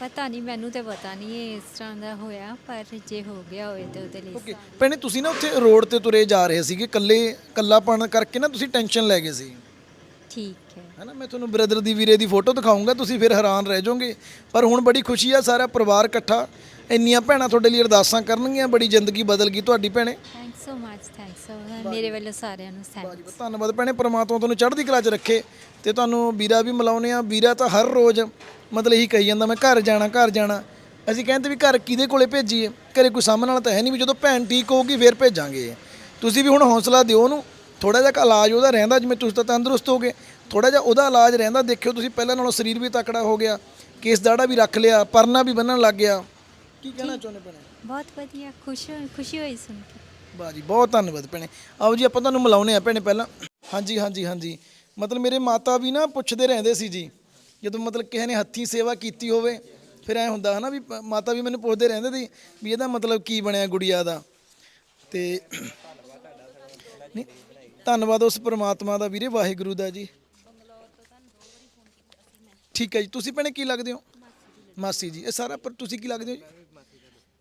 ਪਤਾ ਨਹੀਂ ਮੈਨੂੰ ਤੇ ਪਤਾ ਨਹੀਂ ਇਹ ਇਸ ਤਰ੍ਹਾਂ ਦਾ ਹੋਇਆ ਪਰ ਜੇ ਹੋ ਗਿਆ ਹੋਏ ਤੇ ਉਹਦੇ ਲਈ ਓਕੇ। ਭੈਣੇ ਤੁਸੀਂ ਨਾ ਉੱਥੇ ਰੋਡ ਤੇ ਤੁਰੇ ਜਾ ਰਹੇ ਸੀਗੇ ਇਕੱਲੇ ਇਕੱਲਾਪਣ ਕਰਕੇ ਨਾ ਤੁਸੀਂ ਟੈਨਸ਼ਨ ਲੈ ਗਏ ਸੀ। ਠੀਕ ਹੈ। ਹੈਨਾ ਮੈਂ ਤੁਹਾਨੂੰ ਬ੍ਰਦਰ ਦੀ ਵੀਰੇ ਦੀ ਫੋਟੋ ਦਿਖਾਉਂਗਾ ਤੁਸੀਂ ਫਿਰ ਹੈਰਾਨ ਰਹਿ ਜਾਓਗੇ। ਪਰ ਹੁਣ ਬੜੀ ਖੁਸ਼ੀ ਆ ਸਾਰਾ ਪਰਿਵਾਰ ਇਕੱਠਾ ਇੰਨੀਆਂ ਭੈਣਾਂ ਤੁਹਾਡੇ ਲਈ ਅਰਦਾਸਾਂ ਕਰਨਗੀਆਂ ਬੜੀ ਜ਼ਿੰਦਗੀ ਬਦਲ ਗਈ ਤੁਹਾਡੀ ਭੈਣੇ। ਸੋ ਮਚ ਥੈਂਕਸ ਸੋ ਮੇਰੇ ਵੱਲੋਂ ਸਾਰਿਆਂ ਨੂੰ ਥੈਂਕਸ ਧੰਨਵਾਦ। ਭੈਣੇ ਪ੍ਰਮਾਤਮਾ ਤੁਹਾਨੂੰ ਚੜ੍ਹਦੀ ਕਲਾ 'ਚ ਰੱਖੇ ਤੇ ਤੁਹਾਨੂੰ ਵੀਰਾ ਵੀ ਮਿਲਾਉਨੇ ਆ ਵੀਰਾ ਤਾਂ ਹਰ ਰੋਜ਼ ਮਤਲਬ ਇਹੀ ਕਹੀ ਜਾਂਦਾ ਮੈਂ ਘਰ ਜਾਣਾ ਘਰ ਜਾਣਾ। ਅਸੀਂ ਕਹਿੰਦੇ ਵੀ ਘਰ ਕਿਹਦੇ ਕੋਲੇ ਭੇਜੀਏ? ਘਰੇ ਕੋਈ ਸਾਹਮਣੇ ਵਾਲਾ ਤਾਂ ਹੈ ਨਹੀਂ ਵੀ ਜਦੋਂ ਭੈਣ ਠੀਕ ਹੋਊਗੀ ਫਿਰ ਭੇਜਾਂਗੇ। ਤੁਸੀਂ ਵੀ ਹੁਣ ਹੌਸਲਾ ਦਿਓ ਉਹਨੂੰ। ਥੋੜਾ ਜਿਹਾ ਇਲਾਜ ਉਹਦਾ ਰਹਿੰਦਾ ਜਿਵੇਂ ਤੁਸੀਂ ਤਾਂ ਤੰਦਰੁਸਤ ਹੋਗੇ ਥੋੜਾ ਜਿਹਾ ਉਹਦਾ ਇਲਾਜ ਰਹਿੰਦਾ ਦੇਖਿਓ ਤੁਸੀਂ ਪਹਿਲਾਂ ਨਾਲੋਂ ਸਰੀਰ ਵੀ ਤਕੜਾ ਹੋ ਗਿਆ। ਕੇਸ ਦਾੜਾ ਵੀ ਰੱਖ ਲਿਆ ਪਰਨਾ ਵੀ ਬੰਨਣ ਲੱਗ ਗਿਆ। ਕੀ ਕਹਿਣਾ ਚਾਹੁੰਦੇ ਭੈਣੇ? ਬਹੁਤ ਵਧੀਆ ਖੁਸ਼ ਖੁਸ਼ੀ ਹੋਈ ਸੁਣ ਕੇ। ਵਾਹ ਜੀ, ਬਹੁਤ ਧੰਨਵਾਦ ਭੈਣੇ। ਆਓ ਜੀ, ਆਪਾਂ ਤੁਹਾਨੂੰ ਮਿਲਾਉਨੇ ਆ ਭੈਣੇ ਪਹਿਲਾਂ। ਹਾਂਜੀ ਹਾਂਜੀ ਹਾਂਜੀ। ਮਤਲਬ ਮੇਰੇ ਮਾਤਾ ਵੀ ਨਾ ਪੁੱਛਦੇ ਰਹਿੰਦੇ ਸੀ ਜੀ, ਜਦੋਂ ਮਤਲਬ ਕਿਸੇ ਨੇ ਹੱਥੀਂ ਸੇਵਾ ਕੀਤੀ ਹੋਵੇ, ਫਿਰ ਐ ਹੁੰਦਾ ਹਨਾ ਵੀ ਪ- ਮਾਤਾ ਵੀ ਮੈਨੂੰ ਪੁੱਛਦੇ ਰਹਿੰਦੇ ਸੀ ਵੀ ਇਹਦਾ ਮਤਲਬ ਕੀ ਬਣਿਆ ਗੁੜੀਆ ਦਾ। ਤੇ ਨਹੀਂ, ਧੰਨਵਾਦ ਉਸ ਪ੍ਰਮਾਤਮਾ ਦਾ ਵੀਰੇ, ਵਾਹਿਗੁਰੂ ਦਾ ਜੀ। ਠੀਕ ਹੈ ਜੀ, ਤੁਸੀਂ ਭੈਣੇ ਕੀ ਲੱਗਦੇ ਹੋ? ਮਾਸੀ ਜੀ। ਇਹ ਸਾਰਾ ਪਰ ਤੁਸੀਂ ਕੀ ਲੱਗਦੇ ਹੋ ਜੀ?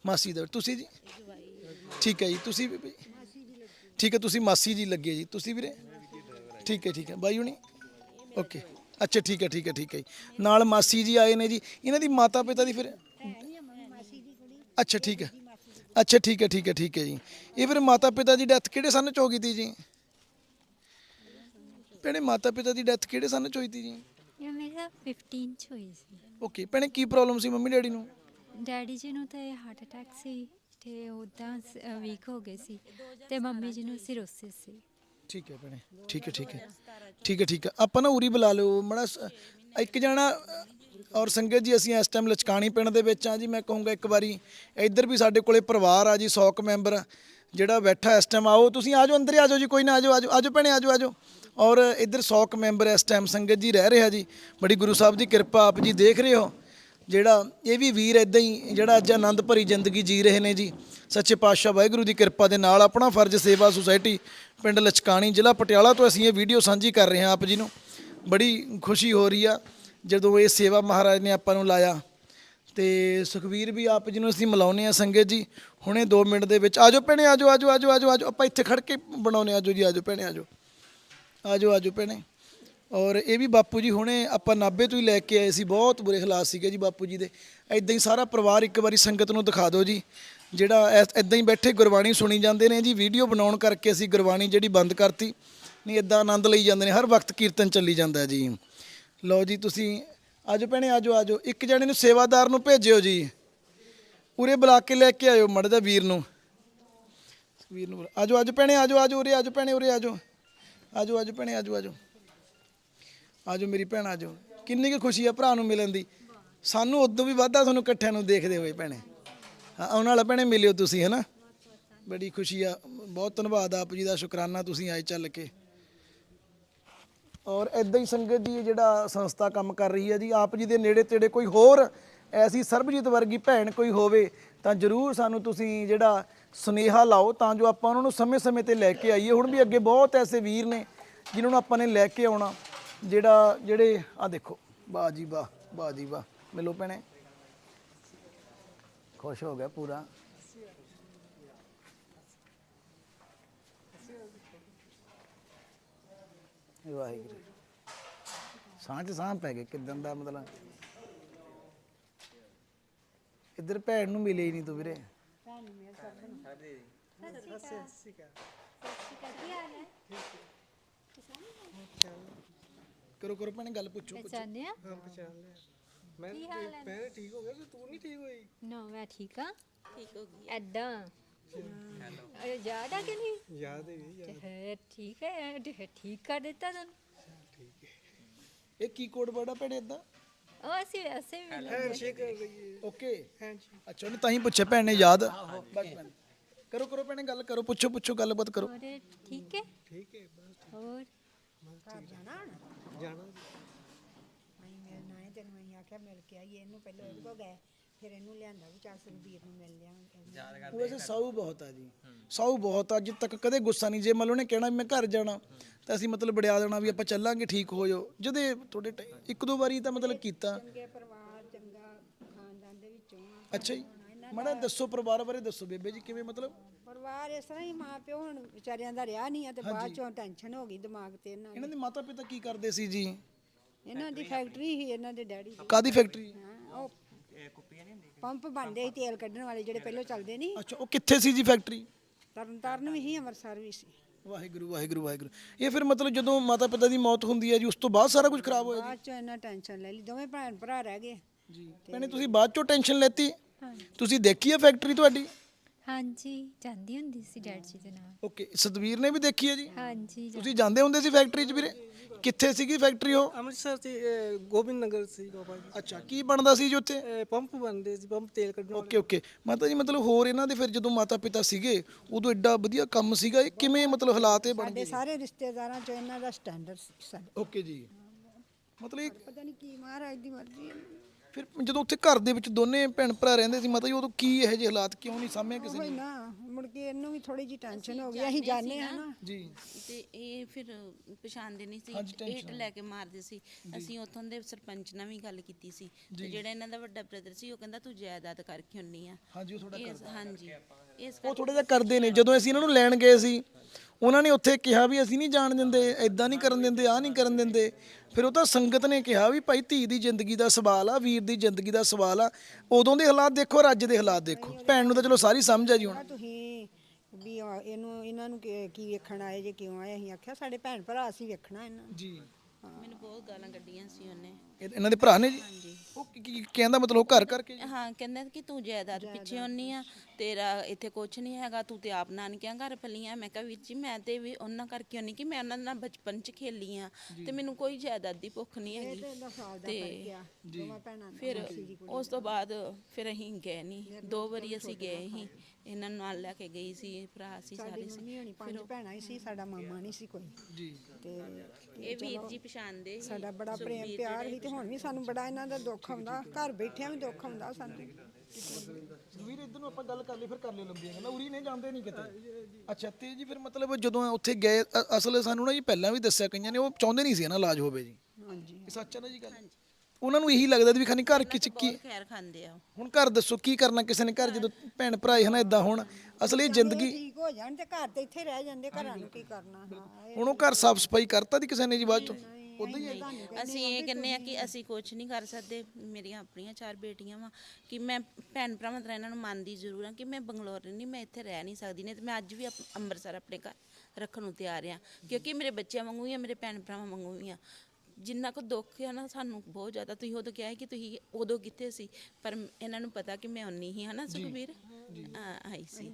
ਮਾਸੀ ਦਾ, ਤੁਸੀਂ ਜੀ? ਠੀਕ ਹੈ ਜੀ ਤੁਸੀਂ ਵੀ- ਠੀਕ ਹੈ ਤੁਸੀਂ ਮਾਸੀ ਜੀ ਲੱਗੇ ਜੀ ਤੁਸੀਂ ਵੀਰੇ? ਠੀਕ ਹੈ ਠੀਕ ਹੈ। ਬਾਈ ਹੁਣੀ? ਓਕੇ ਅੱਛਾ ਠੀਕ ਹੈ ਠੀਕ ਹੈ ਠੀਕ ਹੈ ਜੀ। ਨਾਲ ਮਾਸੀ ਜੀ ਆਏ ਨੇ ਜੀ। ਇਹਨਾਂ ਦੀ ਮਾਤਾ ਪਿਤਾ ਦੀ ਫਿਰ? ਅੱਛਾ ਠੀਕ ਹੈ। ਅੱਛਾ ਠੀਕ ਹੈ ਠੀਕ ਹੈ ਠੀਕ ਹੈ ਜੀ। ਇਹ ਫਿਰ ਮਾਤਾ ਪਿਤਾ ਦੀ ਡੈਥ ਕਿਹੜੇ ਸੰਨ ਚ ਹੋ ਗਈ ਤੀ ਜੀ? ਭੈਣੇ ਮਾਤਾ ਪਿਤਾ ਦੀ ਡੈਥ ਕਿਹੜੇ ਸੰਨ ਚ ਹੋਈ ਤੀ ਜੀ? ਇਹ ਮੇਰਾ 15 ਚ ਹੋਈ ਸੀ। ਓਕੇ ਭੈਣੇ ਕੀ ਪ੍ਰੋਬਲਮ ਸੀ ਮੰਮੀ ਡੈਡੀ ਨੂੰ? ਡੈਡੀ ਜੀ ਨੂੰ ਤਾਂ ਹਾਰਟ ਅਟੈਕ ਸੀ। ਤੇ ਉਦਾਂ ਵੀਕ ਹੋ ਗਏ ਸੀ ਤੇ ਮੰਮੀ ਜੀ ਨੂੰ ਸਿਰੋਸਿਸ ਸੀ। ਠੀਕ ਹੈ ਭੈਣੇ, ਠੀਕ ਹੈ ਠੀਕ ਹੈ। ਠੀਕ ਹੈ ਠੀਕ ਹੈ। ਆਪਾਂ ਨਾ ਉਰੀ ਬੁਲਾ ਲਿਓ, ਮੜਾ ਇੱਕ ਜਣਾ ਔਰ ਸੰਗਤ ਜੀ ਅਸੀਂ ਇਸ ਟਾਈਮ ਲਚਕਾਣੀ ਪਿੰਡ ਦੇ ਵਿੱਚ ਆ ਜੀ, ਮੈਂ ਕਹੂੰਗਾ ਇੱਕ ਵਾਰੀ, ਇੱਧਰ ਵੀ ਸਾਡੇ ਕੋਲੇ ਪਰਿਵਾਰ ਆ ਜੀ 100 ਕ ਮੈਂਬਰ, ਜਿਹੜਾ ਬੈਠਾ ਇਸ ਟਾਈਮ ਆਓ ਤੁਸੀਂ ਆਜੋ ਅੰਦਰ ਹੀ ਆਜੋ ਜੀ, ਕੋਈ ਨਾ ਆਜੋ ਆਜੋ ਆਜੋ ਭੈਣੇ ਆਜੋ ਆਜੋ ਔਰ ਇੱਧਰ 100 ਕ ਮੈਂਬਰ ਇਸ ਟਾਈਮ ਸੰਗਤ ਜੀ ਰਹਿ ਰਿਹਾ ਜੀ, ਬੜੀ ਗੁਰੂ ਸਾਹਿਬ ਦੀ ਕਿਰਪਾ ਆਪ ਜੀ ਦੇਖ ਰਹੇ ਹੋ। ਜਿਹੜਾ ਇਹ ਵੀ ਵੀਰ ਇਦਾਂ ਹੀ ਜਿਹੜਾ ਅੱਜ ਆਨੰਦ ਭਰੀ ਜ਼ਿੰਦਗੀ ਜੀ ਰਹੇ ਨੇ ਜੀ। ਸੱਚੇ ਪਾਤਸ਼ਾਹ ਵਾਹਿਗੁਰੂ ਦੀ ਕਿਰਪਾ ਦੇ ਨਾਲ ਆਪਣਾ ਫਰਜ਼ ਸੇਵਾ ਸੁਸਾਇਟੀ ਪਿੰਡ ਲਚਕਾਣੀ ਜ਼ਿਲ੍ਹਾ ਪਟਿਆਲਾ ਤੋਂ ਅਸੀਂ ਇਹ ਵੀਡੀਓ ਸਾਂਝੀ ਕਰ ਰਹੇ ਹਾਂ ਆਪ ਜੀ ਨੂੰ। ਬੜੀ ਖੁਸ਼ੀ ਹੋ ਰਹੀ ਆ ਜਦੋਂ ਇਹ ਸੇਵਾ ਮਹਾਰਾਜ ਨੇ ਆਪਾਂ ਨੂੰ ਲਾਇਆ। ਤੇ ਸੁਖਵੀਰ ਵੀ ਆਪ ਜੀ ਨੂੰ ਅਸੀਂ ਮਿਲਾਉਨੇ ਆ ਸੰਗਤ ਜੀ। ਹੁਣੇ 2 ਮਿੰਟ ਦੇ ਵਿੱਚ ਆਜੋ ਭੈਣੇ ਆਜੋ ਆਜੋ ਆਜੋ ਆਜੋ ਆਜੋ ਆਪਾਂ ਇੱਥੇ ਖੜ ਕੇ ਬਣਾਉਨੇ ਆਜੋ ਜੀ ਆਜੋ ਭੈਣੇ ਆਜੋ ਆਜੋ ਆਜੋ ਭੈਣੇ। ਔਰ ਇਹ ਵੀ ਬਾਪੂ ਜੀ ਹੁਣੇ ਆਪਾਂ ਨਾਭੇ ਤੋਂ ਹੀ ਲੈ ਕੇ ਆਏ ਸੀ, ਬਹੁਤ ਬੁਰੇ ਹਾਲਾਤ ਸੀਗੇ ਜੀ ਬਾਪੂ ਜੀ ਦੇ। ਐਦਾਂ ਹੀ ਸਾਰਾ ਪਰਿਵਾਰ ਇੱਕ ਵਾਰੀ ਸੰਗਤ ਨੂੰ ਦਿਖਾ ਦਿਓ ਜੀ, ਜਿਹੜਾ ਐਦਾਂ ਹੀ ਬੈਠੇ ਗੁਰਬਾਣੀ ਸੁਣੀ ਜਾਂਦੇ ਨੇ ਜੀ, ਵੀਡੀਓ ਬਣਾਉਣ ਕਰਕੇ ਅਸੀਂ ਗੁਰਬਾਣੀ ਜਿਹੜੀ ਬੰਦ ਕਰਤੀ, ਨਹੀਂ ਐਦਾਂ ਆਨੰਦ ਲਈ ਜਾਂਦੇ ਨੇ, ਹਰ ਵਕਤ ਕੀਰਤਨ ਚੱਲੀ ਜਾਂਦਾ ਜੀ। ਲਓ ਜੀ ਤੁਸੀਂ, ਆਜੋ ਭੈਣੇ, ਆਜੋ ਆਜੋ, ਇੱਕ ਜਣੇ ਨੂੰ ਸੇਵਾਦਾਰ ਨੂੰ ਭੇਜਿਓ ਜੀ। ਉਰੇ ਬੁਲਾ ਕੇ ਲੈ ਕੇ ਆਇਓ ਮੜਦਾ ਵੀਰ ਨੂੰ। ਵੀਰ ਨੂੰ ਬੁਲਾ- ਆਜੋ ਆਜੋ ਭੈਣੇ, ਆਜੋ ਆਜੋ, ਉਰੇ ਆਜੋ ਭੈਣੇ, ਉਰੇ ਆਜੋ। ਆਜੋ ਆਜੋ ਭੈਣੇ, ਆਜੋ ਆਜੋ। ਆਜੋ ਮੇਰੀ ਭੈਣ ਆਜੋ। ਕਿੰਨੀ ਕੁ ਖੁਸ਼ੀ ਆ ਭਰਾ ਨੂੰ ਮਿਲਣ ਦੀ। ਸਾਨੂੰ ਉਦੋਂ ਵੀ ਵਾਧਾ ਤੁਹਾਨੂੰ ਇਕੱਠਿਆਂ ਨੂੰ ਦੇਖਦੇ ਹੋਏ ਭੈਣੇ। ਹਾਂ, ਆਉਣ ਵਾਲਾ ਭੈਣੇ ਮਿਲਿਓ ਤੁਸੀਂ, ਹੈਨਾ? ਬੜੀ ਖੁਸ਼ੀ ਆ। ਬਹੁਤ ਧੰਨਵਾਦ ਆਪ ਜੀ ਦਾ, ਸ਼ੁਕਰਾਨਾ ਤੁਸੀਂ ਆਏ ਚੱਲ ਕੇ। ਔਰ ਇਦਾਂ ਹੀ ਸੰਗਤ ਦੀ ਜਿਹੜਾ ਸੰਸਥਾ ਕੰਮ ਕਰ ਰਹੀ ਹੈ ਜੀ, ਆਪ ਜੀ ਦੇ ਨੇੜੇ ਤੇੜੇ ਕੋਈ ਹੋਰ ਐਸੀ ਸਰਬਜੀਤ ਵਰਗੀ ਭੈਣ ਕੋਈ ਹੋਵੇ, ਤਾਂ ਜਰੂਰ ਸਾਨੂੰ ਤੁਸੀਂ ਜਿਹੜਾ ਸੁਨੇਹਾ ਲਾਓ, ਤਾਂ ਜੋ ਆਪਾਂ ਉਹਨਾਂ ਨੂੰ ਸਮੇਂ-ਸਮੇਂ ਤੇ ਲੈ ਕੇ ਆਈਏ। ਹੁਣ ਵੀ ਅੱਗੇ ਬਹੁਤ ਐਸੇ ਵੀਰ ਨੇ, ਜਿਨ੍ਹਾਂ ਨੂੰ ਆਪਾਂ ਨੇ ਲੈ ਕੇ ਆਉਣਾ। ਜਿਹੜਾ ਜਿਹੜੇ ਆ ਦੇਖੋ ਵਾਹ ਜੀ ਵਾਹ ਵਾਹ ਜੀ ਵਾਹ ਮਿਲੋ ਭੈਣੇ। ਖੁਸ਼ ਹੋ ਗਿਆ ਪੂਰਾ। ਵਾਹਿਗੁਰੂ। ਸਾਂਝ ਸਾਂਝ ਪੈ ਗਏ ਕਿਦਾਂ ਦਾ ਮਤਲਬ। ਇੱਧਰ ਭੈਣ ਨੂੰ ਮਿਲੇ ਹੀ ਨਹੀਂ ਤੂੰ ਵੀਰੇ। ਕਰੋ ਕਰੋ ਭੈਣੇ ਗੱਲ ਪੁੱਛੋ ਪੁੱਛੋ। ਪਛਾਣਿਆ ਮੈਂ ਮੈਂ ਠੀਕ ਹੋ ਗਿਆ? ਤੇ ਤੂੰ ਨਹੀਂ ਠੀਕ ਹੋਈ? ਨਾ ਮੈਂ ਠੀਕ ਆ ਠੀਕ ਹੋ ਗਈ ਐਦਾਂ। ਅਰੇ ਯਾਦ ਆ ਕਿ ਨਹੀਂ? ਯਾਦ ਹੈ ਵੀ ਤੇ ਫਿਰ ਠੀਕ ਹੈ ਤੇ ਠੀਕ ਕਰ ਦਿੱਤਾ ਤੁਹਾਨੂੰ ਇਹ ਕੀ ਕੋਡ ਵਰਡ ਆ ਭੈਣੇ ਇਦਾਂ ਉਹ ਅਸੀਂ ਵੈਸੇ ਵੀ ਮਿਲੇ ਹੈਂਡਸ਼ੇਕ ਹੋ। ਗਈ ਓਕੇ ਅੱਛਾ ਉਹਨੇ ਤਾਂ ਹੀ ਪੁੱਛਿਆ ਭੈਣ ਨੇ ਯਾਦ ਬਸ ਭੈਣ। ਕਰੋ ਕਰੋ ਭੈਣੇ ਗੱਲ ਕਰੋ ਪੁੱਛੋ ਪੁੱਛੋ ਗੱਲਬਾਤ ਕਰੋ। ਹੋਰ ਠੀਕ ਹੈ? ਠੀਕ ਹੈ ਬਸ ਹੋਰ? ਜਾਣਾ ਅਸੀਂ ਮੇਰੇ ਨਾਲ ਹੀ ਤੈਨੂੰ ਅਸੀਂ ਆਖਿਆ ਮਿਲ ਕੇ ਆਈਏ ਇਹਨੂੰ ਪਹਿਲਾਂ ਇਹਦੇ ਕੋਲ ਗਏ ਫਿਰ ਇਹਨੂੰ ਲਿਆਂਦਾ ਵੀ ਚੱਲ ਸੁਖਬੀਰ ਨੂੰ ਮਿਲ ਲਿਆਵਾਂਗੇ ਵੈਸੇ ਸਾਊ ਬਹੁਤ ਆ ਜੀ। ਸਾਊ ਬਹੁਤ ਆ ਅੱਜ ਤੱਕ ਕਦੇ ਗੁੱਸਾ ਨਹੀਂ। ਜੇ ਮੰਨ ਲਓ ਨੇ ਕਹਿਣਾ ਵੀ ਮੈਂ ਘਰ ਜਾਣਾ ਤਾਂ ਅਸੀਂ ਮਤਲਬ ਬੜਿਆ ਦੇਣਾ ਵੀ ਆਪਾਂ ਚੱਲਾਂਗੇ ਠੀਕ ਹੋ ਜਾਓ। ਜਦੇ ਤੁਹਾਡੇ ਟ- ਇੱਕ ਦੋ ਵਾਰੀ ਤਾਂ ਮਤਲਬ ਕੀਤਾ। ਚੰਗੇ ਪਰਿਵਾਰ ਚੰਗਾ ਖਾਨਦਾਨ ਦੇ ਵਿੱਚੋਂ ਆ। ਅੱਛਾ ਜੀ। ਮਾੜਾ ਦੱਸੋ ਪਰਿਵਾਰ ਬਾਰੇ ਦੱਸੋ ਬੇਬੇ ਜੀ ਕਿਵੇਂ ਮਤਲਬ? ਪਰਿਵਾਰ ਇਸ ਤਰ੍ਹਾਂ ਹੀ ਮਾਂ ਪਿਓ ਹੁਣ ਵਿਚਾਰਿਆਂ ਦਾ ਰਿਹਾ ਨਹੀਂ ਆ ਤੇ ਬਾਅਦ ਚੋਂ ਟੈਨਸ਼ਨ ਹੋ ਗਈ ਦਿਮਾਗ ਤੇ ਇਹਨਾਂ ਇਹਨਾਂ ਦੇ। ਮਾਤਾ ਪਿਤਾ ਕੀ ਕਰਦੇ ਸੀ ਜੀ? ਇਹਨਾਂ ਦੀ ਫੈਕਟਰੀ ਹੀ ਇਹਨਾਂ ਦੇ ਡੈਡੀ ਦੀ। ਕਾਦੀ ਫੈਕਟਰੀ? ਹਾਂ, ਉਹ ਪੰਪ ਬਣਦੇ ਸੀ ਤੇਲ ਕੱਢਣ ਵਾਲੇ ਜਿਹੜੇ ਪਹਿਲਾਂ ਚੱਲਦੇ ਨਹੀਂ। ਅੱਛਾ ਉਹ ਕਿੱਥੇ ਸੀ ਜੀ ਫੈਕਟਰੀ? ਤਰਨ ਤਾਰਨ ਵੀ ਸੀ ਅੰਮ੍ਰਿਤਸਰ ਵੀ ਸੀ। ਵਾਹਿਗੁਰੂ ਵਾਹਿਗੁਰੂ ਵਾਹਿਗੁਰੂ। ਇਹ ਫਿਰ ਮਤਲਬ ਜਦੋਂ ਮਾਤਾ ਪਿਤਾ ਦੀ ਮੌਤ ਹੁੰਦੀ ਹੈ ਜੀ ਉਸ ਤੋਂ ਬਾਅਦ ਸਾਰਾ ਕੁਝ ਖਰਾਬ ਹੋਇਆ ਬਾਅਦ ਚੋਂ ਇਹਨਾਂ ਟੈਨਸ਼ਨ ਲੈ ਲਈ ਦੋਵੇਂ ਭੈਣ ਭਰਾ ਰਹਿ ਗਏ। ਜੀ ਭੈਣੇ ਤੁਸੀਂ ਬਾਅਦ ਚੋਂ ਟੈਨਸ਼ਨ ਲੈਤੀ? ਤੁਸੀਂ ਦੇਖੀ ਹੈ ਫੈਕਟਰੀ ਤੁਹਾਡੀ? ਹਾਂਜੀ ਜਾਂਦੀ ਹੁੰਦੀ ਸੀ ਡੈਡ ਜੀ ਦੇ ਨਾਲ। ਓਕੇ ਸਤਵੀਰ ਨੇ ਵੀ ਦੇਖੀ ਹੈ ਜੀ? ਹਾਂਜੀ ਤੁਸੀਂ ਜਾਂਦੇ ਹੁੰਦੇ ਸੀ ਫੈਕਟਰੀ 'ਚ ਵੀਰੇ? ਕਿੱਥੇ ਸੀਗੀ ਫੈਕਟਰੀ ਉਹ? ਅੰਮ੍ਰਿਤਸਰ ਤੇ ਅਹ, ਗੋਬਿੰਦ ਨਗਰ ਸੀ ਗੋਪਾ ਜੀ। ਅੱਛਾ ਕੀ ਬਣਦਾ ਸੀ ਜੀ ਉੱਥੇ? ਪੰਪ ਬਣਦੇ ਸੀ ਪੰਪ ਤੇਲ ਕੱਢਣ ਵਾਲੇ। Okay okay. ਮਾਤਾ ਜੀ ਮਤਲਬ ਹੋਰ ਇਹਨਾਂ ਦੇ ਫਿਰ ਜਦੋਂ ਮਾਤਾ ਪਿਤਾ ਸੀਗੇ ਉਦੋਂ ਐਡਾ ਵਧੀਆ ਕੰਮ ਸੀਗਾ ਇਹ? ਕਿਵੇਂ ਮਤਲਬ ਹਾਲਾਤ ਇਹ ਬਣ ਸਾਡੇ ਗਏ? ਸਾਰੇ ਰਿਸ਼ਤੇਦਾਰਾਂ ਚੋਂ ਇਹਨਾਂ ਦਾ ਸਟੈਂਡਰਡ ਸੀ ਸਾਡਾ। ਓਕੇ ਜੀ। ਮਤਲਬ ਇਹ ਪਤਾ ਨਹੀਂ ਕੀ ਮਹਾਰਾਜ ਦੀ ਮਰਜ਼ੀ ਹੈ। ਫਿਰ ਜਦੋਂ ਉੱਥੇ ਘਰ ਦੇ ਵਿੱਚ ਦੋਨੇ ਭੈਣ ਭਰਾ ਰਹਿੰਦੇ ਸੀ ਮਾਤਾ ਜੀ ਉਦੋਂ ਕੀ ਇਹੋ ਜਿਹੇ ਹਾਲਾਤ ਕਿਉਂ ਨਹੀਂ ਸਾਹਮਣੇ ਕਿਸੇ ਨੇ? ਨਾ ਮੁੜ ਕੇ ਇਹਨੂੰ ਵੀ ਥੋੜੀ ਜੀ ਟੈਨਸ਼ਨ ਹੋ ਗਈ ਅਸੀਂ ਜਾਣੇ ਆ ਨਾ। ਜੀ। ਤੇ ਇਹ ਫਿਰ ਪਛਾਣਦੇ ਨਹੀਂ ਸੀ ਹਿੱਟ ਲੈ ਕੇ ਮਾਰਦੇ ਸੀ। ਅਸੀਂ ਉੱਥੋਂ ਦੇ ਸਰਪੰਚ ਨਾਲ ਵੀ ਗੱਲ ਕੀਤੀ ਸੀ। ਤੇ ਜਿਹੜਾ ਇਹਨਾਂ ਦਾ ਵੱਡਾ ਬ੍ਰਦਰ ਸੀ ਉਹ ਕਹਿੰਦਾ ਤੂੰ ਜਾਇਦਾਦ ਕਰਕੇ ਹੁੰਨੀ ਆ। ਹਾਂਜੀ ਉਹ ਥੋੜਾ ਇਸ ਹਾਂਜੀ। ਇਸ ਉਹ ਥੋੜਾ ਜਿਹਾ ਕਰਦੇ ਨੇ। ਜਦੋਂ ਅਸੀਂ ਇਹਨਾਂ ਨੂੰ ਲੈਣ ਗਏ ਸੀ ਉਹਨਾਂ ਨੇ ਉੱਥੇ ਕਿਹਾ ਵੀ ਅਸੀਂ ਨਹੀਂ ਜਾਣ ਦਿੰਦੇ ਐਦਾਂ ਨਹੀਂ ਕਰਨ ਦਿੰਦੇ ਆਹ ਨਹੀਂ ਕਰਨ ਦਿੰਦੇ। ਫਿਰ ਉਹ ਤਾਂ ਸੰਗਤ ਨੇ ਕਿਹਾ ਵੀ ਭਾਈ ਧੀ ਦੀ ਜ਼ਿੰਦਗੀ ਦਾ ਸਵਾਲ ਆ ਵੀਰ ਦੀ ਜ਼ਿੰਦਗੀ ਦਾ ਸਵਾਲ ਆ। ਉਦੋਂ ਦੇ ਹਾਲਾਤ ਦੇਖੋ ਔਰ ਅੱਜ ਦੇ ਹਾਲਾਤ ਦੇਖੋ। ਭੈਣ ਨੂੰ ਤਾਂ ਚਲੋ ਸਾਰੀ ਸਮਝ ਆ ਜੀ ਹੁਣ। ਤੁਸੀਂ ਵੀ ਆ ਇਹਨੂੰ ਇਹਨਾਂ ਨੂੰ ਕੀ ਕੀ ਵੇਖਣ ਆਏ ਜੇ ਕਿਉਂ ਆਏ? ਅਸੀਂ ਆਖਿਆ ਸਾਡੇ ਭੈਣ ਭਰਾ ਅਸੀਂ ਵੇਖਣਾ ਇਹਨਾਂ ਨੂੰ। ਜੀ। ਮੈਨੂੰ ਬਹੁਤ ਗਾਲਾਂ ਕੱਢੀਆਂ ਸੀ ਉਹਨੇ। ਇਹ- ਇਹਨਾਂ ਦੇ ਭਰਾ ਨੇ ਜੀ? ਉਹ ਕੀ- ਕੀ ਕਹਿੰਦਾ ਮਤਲਬ ਉਹ ਘਰ ਕਰਕੇ ਜੀ? ਹਾਂ ਕਹਿੰਦਾ ਕਿ ਤੂੰ ਜਾਇਦਾਦ ਪਿੱਛੇ ਹੁੰਨੀ ਆ ਤੇਰਾ ਇੱਥੇ ਕੁਝ ਨਹੀਂ ਹੈਗਾ ਤੂੰ ਤੇ ਆਪ ਨਾਨਕਿਆਂ ਘਰ ਪਲੀ ਆ ਮੈਂ ਕਿਹਾ ਵੀਰ ਜੀ ਮੈਂ ਤੇ ਵੀ ਉਹਨਾਂ ਕਰਕੇ ਹੁੰਨੀ ਕਿ ਮੈਂ ਉਹਨਾਂ ਨਾਲ ਬਚਪਨ ਚ ਖੇਲੀ ਆ ਤੇ ਮੈਨੂੰ ਕੋਈ ਜਾਇਦਾਦ ਦੀ ਭੁੱਖ ਨਹੀਂ ਹੈਗੀ ਤੇ ਫ਼ਰਕ ਗਿਆ ਦੋਵਾਂ ਭੈਣਾਂ ਦਾ। ਫਿਰ ਉਸ ਤੋਂ ਬਾਅਦ ਫਿਰ ਅਸੀਂ ਗਏ ਨਹੀਂ ਦੋ ਵਾਰੀ ਅਸੀਂ ਗਏ ਸੀ। ਇਹਨਾਂ ਨੂੰ ਨਾਲ ਲੈ ਕੇ ਗਈ ਸੀ ਭਰਾ ਸੀ ਸਾਰੇ ਸੀ। ਮੰਮੀ ਹੋਣੀ ਪੰਜ ਭੈਣਾਂ ਹੀ ਸੀ ਸਾਡਾ ਮਾਮਾ ਨਹੀਂ ਸੀ ਕੋਈ। ਜੀ। ਤੇ ਇਹ ਵੀਰ ਜੀ ਪਛਾਣਦੇ ਸੀ ਸਾਡਾ ਬੜਾ ਪ੍ਰੇਮ ਪਿਆਰ ਸੀ ਤੇ ਹੁਣ ਵੀ ਸਾਨੂੰ ਬੜਾ ਇਹਨਾਂ ਦਾ ਦੁੱਖ ਆਉਂਦਾ ਘਰ ਬੈਠਿਆਂ ਵੀ ਦੁੱਖ ਆਉਂਦਾ ਸਾਨੂੰ। ਵੀਰ ਇਧਰ ਨੂੰ ਆਪਾਂ ਗੱਲ ਕਰ ਲਈ ਫਿਰ ਕਰ ਲਿਓ ਲੰਬੀਆਂ ਗੱਲਾਂ। ਉਰੀ ਨਹੀਂ ਜਾਂਦੇ ਨਹੀਂ ਕਿਤੇ। ਅੱਛਾ ਤੇ ਜੀ ਫਿਰ ਮਤਲਬ ਜਦੋਂ ਉੱਥੇ ਗਏ ਅ- ਅਸਲ ਸਾਨੂੰ ਨਾ ਜੀ ਪਹਿਲਾਂ ਵੀ ਦੱਸਿਆ ਕਈਆਂ ਨੇ ਉਹ ਚਾਹੁੰਦੇ ਨਹੀਂ ਸੀ ਨਾ ਇਲਾਜ ਹੋਵੇ ਜੀ। ਹਾਂਜੀ। ਇਹ ਸੱਚ ਹੈ ਨਾ ਜੀ ਗੱਲ? ਉਹਨਾਂ ਨੂੰ ਇਹੀ ਲੱਗਦਾ ਵੀ ਖਾਨੀ ਘਰ ਕਿਚ ਕੀ ਖੈਰ ਖਾਂਦੇ ਆ। ਹੁਣ ਘਰ ਦੱਸੋ ਕੀ ਕਰਨਾ ਕਿਸੇ ਨੇ? ਘਰ ਜਦੋਂ ਭੈਣ ਭਰਾ ਹਨਾ ਇਦਾਂ ਹੋਣ ਅਸਲ ਇਹ ਜ਼ਿੰਦਗੀ ਠੀਕ ਹੋ ਜਾਣ ਤੇ ਘਰ ਤੇ ਇੱਥੇ ਰਹਿ ਜਾਂਦੇ ਘਰਾਂ ਨੂੰ ਕੀ ਕਰਨਾ? ਹਾਂ ਇਹ ਹੁਣ ਉਹ ਘਰ ਸਾਫ਼ ਸਫ਼ਾਈ ਕਰਤਾ ਦੀ ਕਿਸੇ ਨੇ ਜੀ ਬਾਅਦ ਚੋਂ? ਉਦਾਂ ਹੀ ਅਸੀਂ ਇਹ ਕਹਿੰਦੇ ਆ ਕਿ ਅਸੀਂ ਕੁਝ ਨਹੀਂ ਕਰ ਸਕਦੇ ਮੇਰੀਆਂ ਆਪਣੀਆਂ ਚਾਰ ਬੇਟੀਆਂ ਵਾ ਕਿ ਮੈਂ ਭੈਣ ਭਰਾਵਾਂ ਤਰ੍ਹਾਂ ਇਹਨਾਂ ਨੂੰ ਮੰਨਦੀ ਜ਼ਰੂਰ ਆ ਕਿ ਮੈਂ ਬੰਗਲੌਰ ਨਹੀਂ ਮੈਂ ਇੱਥੇ ਰਹਿ ਨਹੀਂ ਸਕਦੀ ਨਹੀਂ ਤੇ ਮੈਂ ਅੱਜ ਵੀ ਅਪ- ਅੰਮ੍ਰਿਤਸਰ ਆਪਣੇ ਘਰ ਰੱਖਣ ਨੂੰ ਤਿਆਰ ਆ ਕਿਉਂਕਿ ਮੇਰੇ ਬੱਚਿਆਂ ਵਾਂਗੂ ਹੀ ਆ ਮੇਰੇ ਭੈਣ ਭਰਾਵਾਂ ਵਾਂਗੂ ਹੀ ਆ। ਜਿੰਨਾ ਕੁ ਦੁੱਖ ਆ ਨਾ ਸਾਨੂੰ ਬਹੁਤ ਜ਼ਿਆਦਾ ਤੁਸੀਂ ਉਦੋਂ ਕਿਹਾ ਸੀ ਕਿ ਤੁਸੀਂ ਉਦੋਂ ਕਿੱਥੇ ਸੀ ਪਰ ਇਹਨਾਂ ਨੂੰ ਪਤਾ ਕਿ ਮੈਂ ਉਨੀ ਹੀ ਹਾਂ ਨਾ ਸੁਖਬੀਰ? ਹਾਂ, ਆਈ ਸੀ।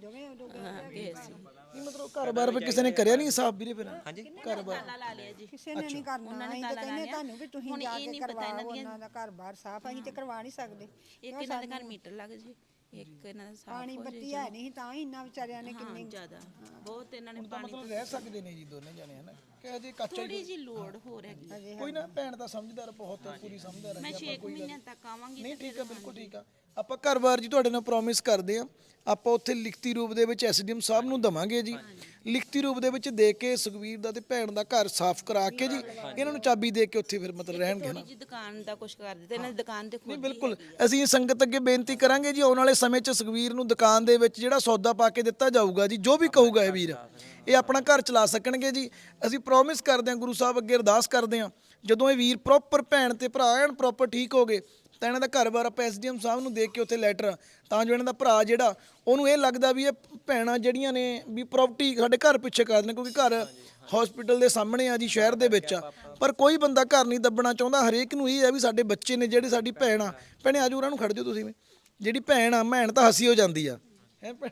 ਹਾਂ ਗਏ ਸੀ। ਨਹੀਂ ਮਤਲਬ ਘਰ-ਬਾਰ ਵੀ ਕਿਸੇ ਨੇ ਕਰਿਆ ਨਹੀਂ ਹਿਸਾਬ ਵੀਰੇ ਫਿਰ? ਹਾਂਜੀ। ਘਰ-ਬਾਰ? ਤਾਲਾ ਲਾ ਲਿਆ ਜੀ। ਕਿਸੇ ਨੇ ਨਹੀਂ ਕਰਨਾ ਅਸੀਂ ਤਾਂ ਕਹਿੰਦੇ ਤੁਹਾਨੂੰ ਵੀ ਤੁਸੀਂ ਹੁਣ ਜਾ ਇਹ ਕੇ ਨਹੀਂ ਪਤਾ ਕਰਵਾਓ ਉਹਨਾਂ ਦਾ ਘਰ-ਬਾਰ ਸਾਫ਼ ਅਸੀਂ ਤੇ ਕਰਵਾ ਨਹੀਂ ਸਕਦੇ। ਇੱਕ ਇਹਨਾਂ ਦੇ ਘਰ ਮੀਟਰ ਲੱਗ ਜੇ। ਇੱਕ ਇਹਨਾਂ ਦਾ ਸਾਫ਼ ਪਾਣੀ ਹੋ ਬੱਤੀ ਹੈ ਨਹੀਂ ਤਾਂ ਹੀ ਇੰਨਾ ਵਿਚਾਰਿਆਂ ਨੇ ਹਾਂ ਕਿੰਨੇ ਜ਼ਿਆਦਾ। ਬਹੁਤ ਇਹਨਾਂ ਨੇ ਪਾਣੀ ਮਤਲਬ ਰਹਿ ਸਕਦੇ ਨੇ ਜੀ ਦੋਨੇ ਜਣੇ ਹਨਾ? ਕਿ ਅਜੇ ਕੱਚਾ ਥੋੜੀ ਜੀ ਲੋੜ ਹੋ। ਰਹੀ ਕੋਈ ਨਾ ਭੈਣ ਦਾ ਸਮਝਦਾਰ ਬਹੁਤ ਹੈ, ਪੂਰੀ ਸਮਝਦਾਰ ਹੈ ਮੈਂ 6 ਮਹੀਨਿਆਂ ਤੱਕ ਆਵਾਂਗੀ ਨਹੀਂ ਠੀਕ ਆ ਬਿਲਕੁਲ ਠੀਕ ਆ। ਆਪਾਂ ਘਰ-ਬਾਰ ਜੀ ਤੁਹਾਡੇ ਨਾਲ ਪ੍ਰੋਮਿਸ ਕਰਦੇ ਆ ਆਪਾਂ ਉੱਥੇ ਲਿਖਤੀ ਰੂਪ ਦੇ ਵਿੱਚ ਐਸਡੀਐਮ ਸਾਹਿਬ ਨੂੰ ਦਵਾਂਗੇ ਜੀ। ਲਿਖਤੀ ਰੂਪ ਦੇ ਵਿੱਚ ਦੇ ਕੇ ਸੁਖਵੀਰ ਦਾ ਤੇ ਭੈਣ ਦਾ ਘਰ ਸਾਫ਼ ਕਰਾ ਕੇ ਜੀ ਇਹਨਾਂ ਨੂੰ ਚਾਬੀ ਦੇ ਕੇ ਉੱਥੇ ਫਿਰ ਮਤਲਬ ਰਹਿਣਗੇ ਨਾ। ਜੀ ਦੁਕਾਨ ਦਾ ਕੁਝ ਕਰ ਦਿੱਤੇ ਇਹਨਾਂ ਦੀ ਦੁਕਾਨ ਤੇ ਨਹੀਂ ਖੁਦ ਬਿਲਕੁਲ। ਅਸੀਂ ਸੰਗਤ ਅੱਗੇ ਬੇਨਤੀ ਕਰਾਂਗੇ ਜੀ ਆਉਣ ਵਾਲੇ ਸਮੇਂ 'ਚ ਸੁਖਵੀਰ ਨੂੰ ਦੁਕਾਨ ਦੇ ਵਿੱਚ ਜਿਹੜਾ ਸੌਦਾ ਪਾ ਕੇ ਦਿੱਤਾ ਜਾਊਗਾ ਜੀ ਜੋ ਵੀ ਕਹੂਗਾ ਇਹ ਵੀਰ ਇਹ ਆਪਣਾ ਘਰ ਚਲਾ ਸਕਣਗੇ ਜੀ। ਅਸੀਂ ਪ੍ਰੋਮਿਸ ਕਰਦੇ ਹਾਂ ਗੁਰੂ ਸਾਹਿਬ ਅੱਗੇ ਅਰਦਾਸ ਕਰਦੇ ਹਾਂ ਜਦੋਂ ਇਹ ਵੀਰ ਪ੍ਰੋਪਰ ਭੈਣ ਤੇ ਭਰਾ ਐਨ ਪ੍ਰੋਪਰ ਠੀਕ ਹੋ ਗਏ ਤਾਂ ਇਹਨਾਂ ਦਾ ਘਰ-ਬਾਰ ਆਪਾਂ ਐਸਡੀਐਮ ਸਾਹਿਬ ਨੂੰ ਦੇ ਕੇ ਉੱਥੇ ਲੈਟਰ ਤਾਂ ਜੋ ਇਹਨਾਂ ਦਾ ਭਰਾ ਜਿਹੜਾ ਉਹਨੂੰ ਇਹ ਲੱਗਦਾ ਵੀ ਇਹ ਭੈਣਾਂ ਜਿਹੜੀਆਂ ਨੇ ਵੀ ਪ੍ਰਾਪਰਟੀ ਸਾਡੇ ਘਰ ਪਿੱਛੇ ਕਰ ਦੇਣ ਕਿਉਂਕਿ ਘਰ ਹਸਪੀਟਲ ਦੇ ਸਾਹਮਣੇ ਆ ਜੀ ਸ਼ਹਿਰ ਦੇ ਵਿੱਚ ਆ। ਪਰ ਕੋਈ ਬੰਦਾ ਘਰ ਨਹੀਂ ਦੱਬਣਾ ਚਾਹੁੰਦਾ ਹਰੇਕ ਨੂੰ ਇਹ ਹੈ ਵੀ ਸਾਡੇ ਬੱਚੇ ਨੇ ਜਿਹੜੇ ਸਾਡੀ ਭੈਣ ਆ। ਭੈਣੇ ਆਜੋ ਉਹਨਾਂ ਨੂੰ ਖੜ ਜਾਓ ਤੁਸੀਂ ਵੀ। ਜਿਹੜੀ ਭੈਣ ਆ ਭੈਣ ਤਾਂ ਹਸੀ ਹੋ ਜਾਂਦੀ ਆ। ਹੈ ਭੈਣ?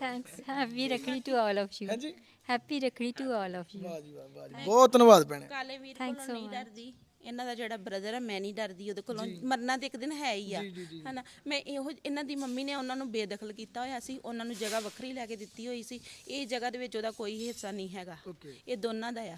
Thanks happy Rakhri to all of you ਹਾਂਜੀ? Happy Rakhri to all of you ਵਾਹ ਜੀ ਵਾਹ ਵਾਹ ਜੀ ਬਹੁਤ ਧੰਨਵਾਦ ਭੈਣੇ। ਕਾਲੇ ਵੀਰ ਕੋਲੋਂ ਨਹੀਂ ਡਰਦੀ। ਇਹਨਾਂ ਦਾ ਜਿਹੜਾ ਬ੍ਰਦਰ ਹੈ ਮੈਂ ਨਹੀਂ ਡਰਦੀ ਉਹਦੇ ਕੋਲੋਂ ਮਰਨਾ ਤੇ ਇੱਕ ਦਿਨ ਹੈ ਹੀ ਆ ਹਨਾ? ਮੈਂ ਇਹੋ ਇਹਨਾਂ ਦੀ ਮੰਮੀ ਨੇ ਉਹਨਾਂ ਨੂੰ ਬੇਦਖਲ ਕੀਤਾ ਹੋਇਆ ਸੀ ਉਹਨਾਂ ਨੂੰ ਜਗ੍ਹਾ ਵੱਖਰੀ ਲੈ ਕੇ ਦਿੱਤੀ ਹੋਈ ਸੀ ਇਹ ਜਗ੍ਹਾ ਦੇ ਵਿੱਚ ਉਹਦਾ ਕੋਈ ਹਿੱਸਾ ਨਹੀਂ ਹੈਗਾ। ਇਹ ਦੋਨਾਂ ਦਾ ਆ।